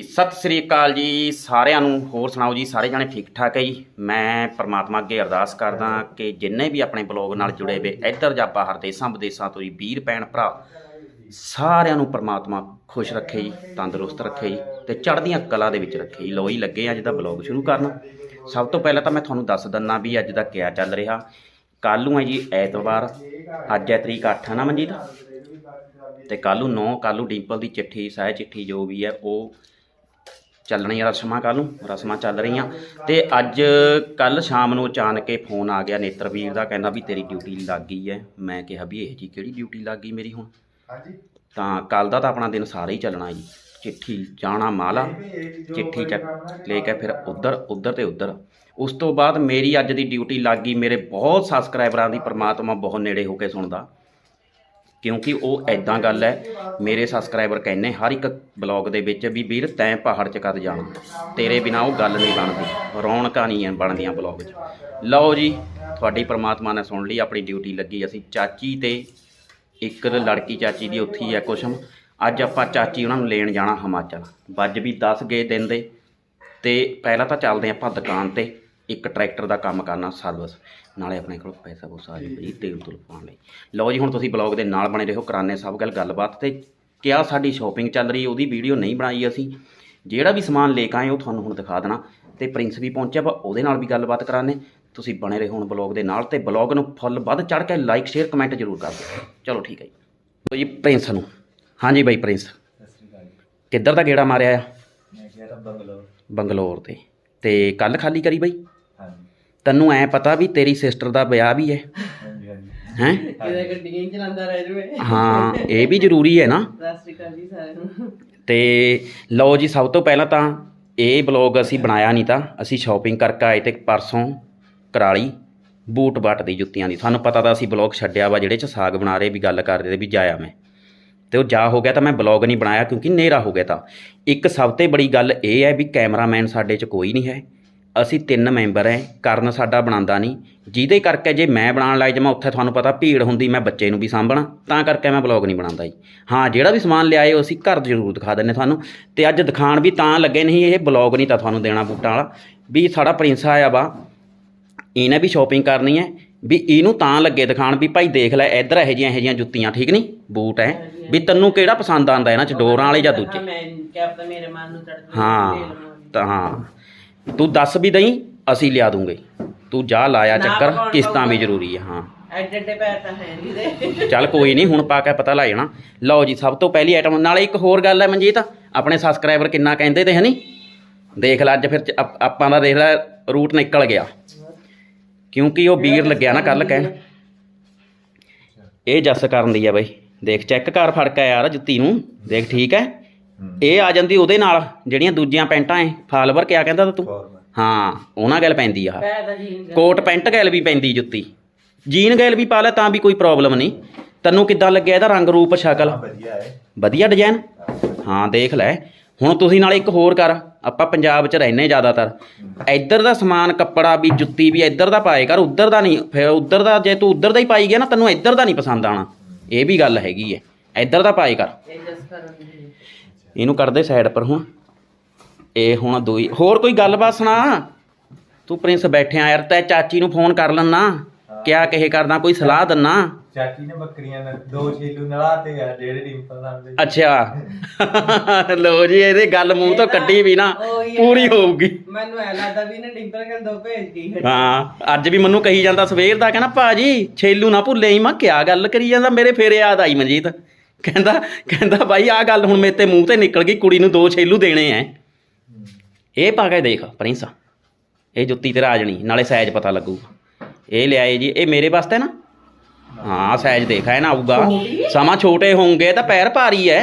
ਸਤਿ ਸ੍ਰੀ ਅਕਾਲ ਜੀ ਸਾਰਿਆਂ ਨੂੰ। ਹੋਰ ਸੁਣਾਓ ਜੀ, ਸਾਰੇ ਜਾਣੇ ਠੀਕ ਠਾਕ ਹੈ ਜੀ? ਮੈਂ ਪਰਮਾਤਮਾ ਅੱਗੇ ਅਰਦਾਸ ਕਰਦਾ ਕਿ ਜਿੰਨੇ ਵੀ ਆਪਣੇ ਬਲੌਗ ਨਾਲ ਜੁੜੇ ਵੇ ਇੱਧਰ ਜਾਂ ਬਾਹਰ, ਦੇਸਾਂ ਵਿਦੇਸਾਂ ਤੋਂ ਜੀ, ਵੀਰ, ਭੈਣ, ਭਰਾ, ਸਾਰਿਆਂ ਨੂੰ ਪਰਮਾਤਮਾ ਖੁਸ਼ ਰੱਖੇ ਜੀ, ਤੰਦਰੁਸਤ ਰੱਖੇ ਜੀ ਤੇ ਚੜ੍ਹਦੀਆਂ ਕਲਾ ਦੇ ਵਿੱਚ ਰੱਖੇ ਜੀ। ਲੋ ਹੀ ਲੱਗੇ ਅੱਜ ਦਾ ਬਲੌਗ ਸ਼ੁਰੂ ਕਰਨ। ਸਭ ਤੋਂ ਪਹਿਲਾਂ ਤਾਂ ਮੈਂ ਤੁਹਾਨੂੰ ਦੱਸ ਦਿੰਨਾ ਵੀ ਅੱਜ ਦਾ ਕਿਆ ਚੱਲ ਰਿਹਾ। ਕੱਲ੍ਹ ਨੂੰ ਹੈ ਜੀ ਐਤਵਾਰ, ਅੱਜ ਹੈ ਤਰੀਕ 8 ਹੈ ਨਾ ਮਨਜੀਤ? ਤੇ ਕੱਲ੍ਹ ਨੂੰ 9 ਕੱਲ੍ਹ ਨੂੰ ਡਿੰਪਲ ਦੀ ਚਿੱਠੀ ਸਹਿ ਚਿੱਠੀ ਜੋ ਵੀ ਹੈ, ਉਹ ਚੱਲਣੀਆਂ ਰਸਮਾਂ ਕੱਲ੍ਹ ਨੂੰ ਰਸਮਾਂ ਚੱਲ ਰਹੀਆਂ। ਤੇ ਅੱਜ ਕੱਲ ਸ਼ਾਮ ਨੂੰ ਅਚਾਨਕ ਹੀ ਫੋਨ ਆ ਗਿਆ ਨੇਤਰਵੀਰ ਦਾ ਕਹਿੰਦਾ ਵੀ ਤੇਰੀ ਡਿਊਟੀ ਲੱਗ ਗਈ ਹੈ। ਮੈਂ ਕਿਹਾ ਵੀ ਇਹ ਜੀ ਕਿਹੜੀ ਡਿਊਟੀ ਲੱਗ ਗਈ ਮੇਰੀ ਹੁਣ? ਹਾਂਜੀ। ਤਾਂ ਕੱਲ ਦਾ ਤਾਂ ਆਪਣਾ ਦਿਨ ਸਾਰਾ ਹੀ ਚੱਲਣਾ ਜੀ। ਚਿੱਠੀ ਜਾਣਾ ਮਾਲਾ ਚਿੱਠੀ ਚੱਕ ਲੈ ਕੇ ਫਿਰ ਉਧਰ ਉਧਰ ਤੇ ਉਧਰ। ਉਸ ਤੋਂ ਬਾਅਦ ਮੇਰੀ ਅੱਜ ਦੀ ਡਿਊਟੀ ਲੱਗ ਗਈ। ਮੇਰੇ ਬਹੁਤ ਸਬਸਕ੍ਰਾਈਬਰਾਂ ਦੀ ਪ੍ਰਮਾਤਮਾ ਬਹੁਤ ਨੇੜੇ ਹੋ ਕੇ ਸੁਣਦਾ। ਕਿਉਂਕਿ ਉਹ ਐਦਾਂ ਗੱਲ ਹੈ, ਮੇਰੇ ਸਬਸਕ੍ਰਾਈਬਰ ਕਹਿੰਦੇ ਹਰ ਇੱਕ ਬਲੌਗ ਦੇ ਵਿੱਚ ਵੀ ਵੀਰ ਤੈਂ ਪਹਾੜ 'ਚ ਕਦ ਜਾਣਾ? ਤੇਰੇ ਬਿਨਾ ਉਹ ਗੱਲ ਨਹੀਂ ਬਣਦੀ, ਰੌਣਕਾਂ ਨਹੀਂ ਬਣਦੀਆਂ ਬਲੌਗ 'ਚ। ਲਓ ਜੀ, ਤੁਹਾਡੀ ਪ੍ਰਮਾਤਮਾ ਨੇ ਸੁਣ ਲਈ, ਆਪਣੀ ਡਿਊਟੀ ਲੱਗੀ ਅਸੀਂ, ਚਾਚੀ ਤੇ ਇੱਕ ਲੜਕੀ ਚਾਚੀ ਦੀ ਉੱਥੇ ਹੀ ਹੈ ਕੁਸ਼ਮ। ਅੱਜ ਆਪਾਂ ਚਾਚੀ ਉਹਨਾਂ ਨੂੰ ਲੈਣ ਜਾਣਾ ਹਿਮਾਚਲ। ਵੱਜ ਵੀ 10 ਗਏ ਦਿਨ ਦੇ, ਤੇ ਪਹਿਲਾਂ ਤਾਂ ਚੱਲਦੇ ਆਪਾਂ ਦੁਕਾਨ ਤੇ, ਇੱਕ ਟਰੈਕਟਰ ਦਾ ਕੰਮ ਕਰਨਾ ਸਰਵਿਸ ਨਾਲੇ ਆਪਣੇ ਕੋਲ ਪੈਸਾ ਪੂਸਾ ਆ ਜਾਵੇ ਜੀ ਤੇਲ ਤੁਲ ਪਾਉਣ ਲਈ ਲਓ ਜੀ ਹੁਣ ਤੁਸੀਂ ਬਲੌਗ ਦੇ ਨਾਲ ਬਣੇ ਰਹੋ ਕਰਾਨੇ ਸਭ ਗੱਲ ਗੱਲਬਾਤ ਤੇ ਕਿਆ ਸਾਡੀ ਸ਼ਾਪਿੰਗ ਚੱਲ ਰਹੀ ਉਹਦੀ ਵੀਡੀਓ ਨਹੀਂ ਬਣਾਈ ਅਸੀਂ। ਜਿਹੜਾ ਵੀ ਸਮਾਨ ਲੈ ਕੇ ਆਏ ਉਹ ਤੁਹਾਨੂੰ ਹੁਣ ਦਿਖਾ ਦੇਣਾ। ਤੇ ਪ੍ਰਿੰਸ ਵੀ ਪਹੁੰਚਿਆ ਵਾ ਉਹਦੇ ਨਾਲ ਵੀ ਗੱਲਬਾਤ ਕਰਾਨੇ ਤੁਸੀਂ ਬਣੇ ਰਹੋ ਹੁਣ ਬਲੌਗ ਦੇ ਨਾਲ ਤੇ ਬਲੌਗ ਨੂੰ ਫੁੱਲ ਵੱਧ ਚੜ ਕੇ ਲਾਈਕ ਸ਼ੇਅਰ ਕਮੈਂਟ ਜ਼ਰੂਰ ਕਰ ਦਿਓ। ਚਲੋ ਠੀਕ ਹੈ ਜੀ। ਲਓ ਜੀ ਪ੍ਰਿੰਸ ਨੂੰ। ਹਾਂਜੀ ਬਾਈ ਪ੍ਰਿੰਸ। ਕਿੱਧਰ ਦਾ ਗੇੜਾ ਮਾਰਿਆ ਆ? ਮੈਂ ਕਿਹਾ ਤਾਂ ਬੰਗਲੌਰ। ਬੰਗਲੌਰ ਤੇ। ਤੇ ਕੱਲ ਖਾਲੀ ਕਰੀ ਬਾਈ? ਤੈਨੂੰ ਐ ਪਤਾ ਵੀ ਤੇਰੀ ਸਿਸਟਰ ਦਾ ਵਿਆਹ ਵੀ ਹੈ। ਹੈ? ਗੱਡੀਆਂ ਹੀ ਚਲਾਉਂਦਾ ਰਹਿ ਜਵੇ। ਹਾਂ ਇਹ ਵੀ ਜ਼ਰੂਰੀ ਹੈ ਨਾ। ਜੀ ਸਾਰਿਆਂ ਨੂੰ। ਤੇ ਲਓ ਜੀ ਸਭ ਤੋਂ ਪਹਿਲਾਂ ਤਾਂ ਇਹ ਬਲੌਗ ਅਸੀਂ ਬਣਾਇਆ ਨਹੀਂ ਤਾਂ ਅਸੀਂ ਸ਼ਾਪਿੰਗ ਕਰਕੇ ਆਏ ਤੇ ਪਰਸੋਂ ਕਰਾਲੀ ਬੂਟ ਬਾਟ ਦੀ ਜੁੱਤੀਆਂ ਦੀ। ਤੁਹਾਨੂੰ ਪਤਾ ਤਾਂ ਅਸੀਂ ਬਲੌਗ ਛੱਡਿਆ ਵਾ ਜਿਹੜੇ ਚ ਸਾਗ ਬਣਾ ਰਹੇ ਵੀ ਗੱਲ ਕਰ ਰਹੇ ਵੀ ਜਾਇਆ ਮੈਂ। ਤੇ ਉਹ ਜਾ ਹੋ ਗਿਆ ਤਾਂ ਮੈਂ ਬਲੌਗ ਨਹੀਂ ਬਣਾਇਆ ਕਿਉਂਕਿ ਹਨੇਰਾ ਹੋ ਗਿਆ ਤਾਂ। ਇੱਕ ਸਭ ਤੋਂ ਬੜੀ ਗੱਲ ਇਹ ਹੈ ਵੀ ਕੈਮਰਾਮੈਨ ਸਾਡੇ 'ਚ ਕੋਈ ਨਹੀਂ ਹੈ। ਅਸੀਂ ਤਿੰਨ ਮੈਂਬਰ ਐ ਕਰਨ ਸਾਡਾ ਬਣਾਉਂਦਾ ਨਹੀਂ। ਜਿਹਦੇ ਕਰਕੇ ਜੇ ਮੈਂ ਬਣਾਉਣ ਲੱਗ ਜਾਵਾਂ ਉੱਥੇ ਤੁਹਾਨੂੰ ਪਤਾ ਭੀੜ ਹੁੰਦੀ ਮੈਂ ਬੱਚੇ ਨੂੰ ਵੀ ਸਾਂਭਣਾ ਤਾਂ ਕਰਕੇ ਮੈਂ ਬਲੌਗ ਨਹੀਂ ਬਣਾਉਂਦਾ ਜੀ। ਹਾਂ ਜਿਹੜਾ ਵੀ ਸਮਾਨ ਲਿਆਏ ਉਹ ਅਸੀਂ ਘਰ ਜ਼ਰੂਰ ਦਿਖਾ ਦਿੰਨੇ ਤੁਹਾਨੂੰ। ਤੇ ਅੱਜ ਦਿਖਾਣ ਵੀ ਤਾਂ ਲੱਗੇ ਨਹੀਂ ਇਹ ਬਲੌਗ ਨਹੀਂ ਤਾਂ ਤੁਹਾਨੂੰ ਦੇਣਾ ਬੂਟਾਂ ਵਾਲਾ। ਵੀ ਸਾਡਾ ਪ੍ਰਿੰਸ ਆਇਆ ਵਾ ਇਹਨੇ ਵੀ ਸ਼ਾਪਿੰਗ ਕਰਨੀ ਹੈ ਵੀ ਇਹਨੂੰ ਤਾਂ ਲੱਗੇ ਦਿਖਾਣ ਵੀ ਭਾਈ ਦੇਖ ਲੈ ਇੱਧਰ ਇਹੋ ਜਿਹੀਆਂ ਇਹੋ ਜਿਹੀਆਂ ਜੁੱਤੀਆਂ ਠੀਕ ਨਹੀਂ? ਬੂਟ ਹੈ ਵੀ ਤੈਨੂੰ ਕਿਹੜਾ ਪਸੰਦ ਆਂਦਾ ਇਹਨਾਂ ਚ ਡੋਰਾਂ ਵਾਲੇ ਜਾਂ ਦੂਜੇ? ਹਾਂ ਤਾਂ ਹਾਂ। ਤੂੰ ਦੱਸ ਵੀ ਦਈ ਅਸੀਂ ਲਿਆ ਦੂੰਗੇ। ਤੂੰ ਜਾ ਲਾਇਆ ਨਾ ਚੱਕਰ ਪਕਾਉਣ ਕਿਸ਼ਤਾਂ ਵੀ ਪਊਗਾ। ਜ਼ਰੂਰੀ ਹੈ ਹਾਂ। ਐਡੇ ਐਡੇ ਪੈਰ ਤਾਂ ਹੈ ਨਹੀਂ ਦੇ। ਚੱਲ ਕੋਈ ਨਹੀਂ ਹੁਣ ਪਾ ਕੇ ਪਤਾ ਲੱਗ ਜਾਣਾ। ਲਓ ਜੀ ਸਭ ਤੋਂ ਪਹਿਲੀ ਆਈਟਮ ਨਾਲੇ ਇੱਕ ਹੋਰ ਗੱਲ ਹੈ ਮਨਜੀਤ ਆਪਣੇ ਸਬਸਕ੍ਰਾਈਬਰ ਕਿੰਨਾ ਕਹਿੰਦੇ ਤੇ ਹਨੀ ਦੇਖ ਲੈ ਅੱਜ ਫਿਰ ਚ- ਆਪ- ਆਪਾਂ ਦਾ ਦੇਖ ਲੈ ਰੂਟ ਨਿਕਲ ਗਿਆ। ਕਿਉਂਕਿ ਉਹ ਵੀਰ ਲੱਗਿਆ ਨਾ ਕੱਲ ਕਹਿਣ। ਇਹ ਜੱਸ ਕਰਨ ਦੀ ਆ ਬਈ। ਦੇਖ ਚੈੱਕ ਕਰ ਫੜ ਕੇ ਯਾਰ ਜੁੱਤੀ ਨੂੰ। ਦੇਖ ਠੀਕ ਹੈ? ਇਹ ਆ ਜਾਂਦੀ ਉਹਦੇ ਨਾਲ ਜਿਹੜੀਆਂ ਦੂਜੀਆਂ ਪੈਂਟਾਂ ਐ। ਫਾਲਵਰ ਕਿਆ ਕਹਿੰਦਾ ਤਾ ਤੂੰ? ਹਾਂ ਉਹਨਾਂ ਗੱਲ ਪੈਂਦੀ ਆ। ਕੋਟ ਪੈਂਟ ਗੈਲ ਵੀ ਪੈਂਦੀ ਜੁੱਤੀ। ਜੀਨ ਗੈਲ ਵੀ ਪਾ ਲੈ ਤਾਂ ਵੀ ਕੋਈ ਪ੍ਰੋਬਲਮ ਨਹੀਂ। ਤੈਨੂੰ ਕਿੱਦਾਂ ਲੱਗਿਆ ਇਹਦਾ ਰੰਗ ਰੂਪ ਸ਼ਕਲ? ਵਧੀਆ ਹੈ ਵਧੀਆ ਡਿਜ਼ਾਈਨ ਹਾਂ ਦੇਖ ਲੈ। ਹੁਣ ਤੁਸੀਂ ਨਾਲ ਇੱਕ ਹੋਰ ਕਰ। ਆਪਾਂ ਪੰਜਾਬ 'ਚ ਰਹਿੰਦੇ ਜ਼ਿਆਦਾਤਰ। ਇੱਧਰ ਦਾ ਸਮਾਨ ਕੱਪੜਾ ਵੀ ਜੁੱਤੀ ਵੀ ਇੱਧਰ ਦਾ ਪਾਏ ਕਰ ਉੱਧਰ ਦਾ ਨਹੀਂ। ਫਿਰ ਉੱਧਰ ਦਾ ਜੇ ਤੂੰ ਉੱਧਰ ਦਾ ਹੀ ਪਾਈ ਗਿਆ ਨਾ ਤੈਨੂੰ ਇੱਧਰ ਦਾ ਨਹੀਂ ਪਸੰਦ ਆਣਾ ਇਹ ਵੀ ਗੱਲ ਹੈਗੀ ਹੈ ਇੱਧਰ ਦਾ ਪਾਏ ਕਰ। ਇਹਨੂੰ ਕਰਦੇ ਸਾਈਡ ਪਰ ਹੁਣ। ਇਹ ਹੁਣ ਦੋਈ ਹੋਰ ਕੋਈ ਗੱਲਬਾਤ ਸੁਣਾ? ਤੂੰ ਪ੍ਰਿੰਸ ਬੈਠਿਆ ਯਾਰ ਤੈ ਚਾਚੀ ਨੂੰ ਫੋਨ ਕਰ ਲੈਣਾ ਕਿਆ ਕਹੇ ਕਰਦਾ ਕੋਈ ਸਲਾਹ ਦਿੰਨਾ? ਚਾਚੀ ਨੇ ਬੱਕਰੀਆਂ ਨਾਲ ਦੋ ਛੇਲੂ ਨਲਾਤੇ ਆ ਜਿਹੜੇ ਡਿੰਪਲ ਨਾਲ ਅੱਛਾ। ਲੋ ਜੀ ਇਹਦੇ ਗੱਲ ਮੂੰਹ ਤੋਂ ਕੱਢੀ ਵੀ ਨਾ। ਪੂਰੀ ਹੋਊਗੀ। ਮੈਨੂੰ ਐ ਲੱਗਦਾ ਵੀ ਇਹਨੇ ਡਿੰਪਲ ਕਰ ਦੋ ਭੇਜ ਗਈ ਹਾਂ ਅੱਜ ਵੀ ਮੈਨੂੰ ਕਹੀ ਜਾਂਦਾ ਸਵੇਰ ਦਾ ਕਹਿੰਦਾ ਭਾਜੀ ਛੇਲੂ ਨਾ ਭੁੱਲੇ ਹੀ ਮੈਂ ਕਿਆ ਗੱਲ ਕਰੀ ਜਾਂਦਾ ਮੇਰੇ ਫੇਰ ਯਾਦ ਆਈ ਮਨਜੀਤ। ਕਹਿੰਦਾ ਕਹਿੰਦਾ ਬਾਈ ਆਹ ਗੱਲ ਹੁਣ ਮੇਰੇ ਤੇ ਮੂੰਹ ਤੇ ਨਿਕਲ ਗਈ ਕੁੜੀ ਨੂੰ ਦੋ ਛੇਲੂ ਦੇਣੇ ਐ। ਇਹ ਪਾ ਕੇ ਦੇਖ ਪ੍ਰਿੰਸ ਇਹ ਜੁੱਤੀ ਤੇ ਰਾਜਣੀ ਨਾਲੇ ਸਾਈਜ਼ ਪਤਾ ਲੱਗੂਗਾ। ਇਹ ਲਿਆਏ ਜੀ ਇਹ ਮੇਰੇ ਵਾਸਤੇ ਨਾ? ਹਾਂ ਸਾਈਜ਼ ਦੇਖ ਹੈ ਨਾ ਆਊਗਾ। ਸਮਾਂ ਛੋਟੇ ਹੋਣਗੇ ਤਾਂ ਪੈਰ ਭਾਰੀ ਐ।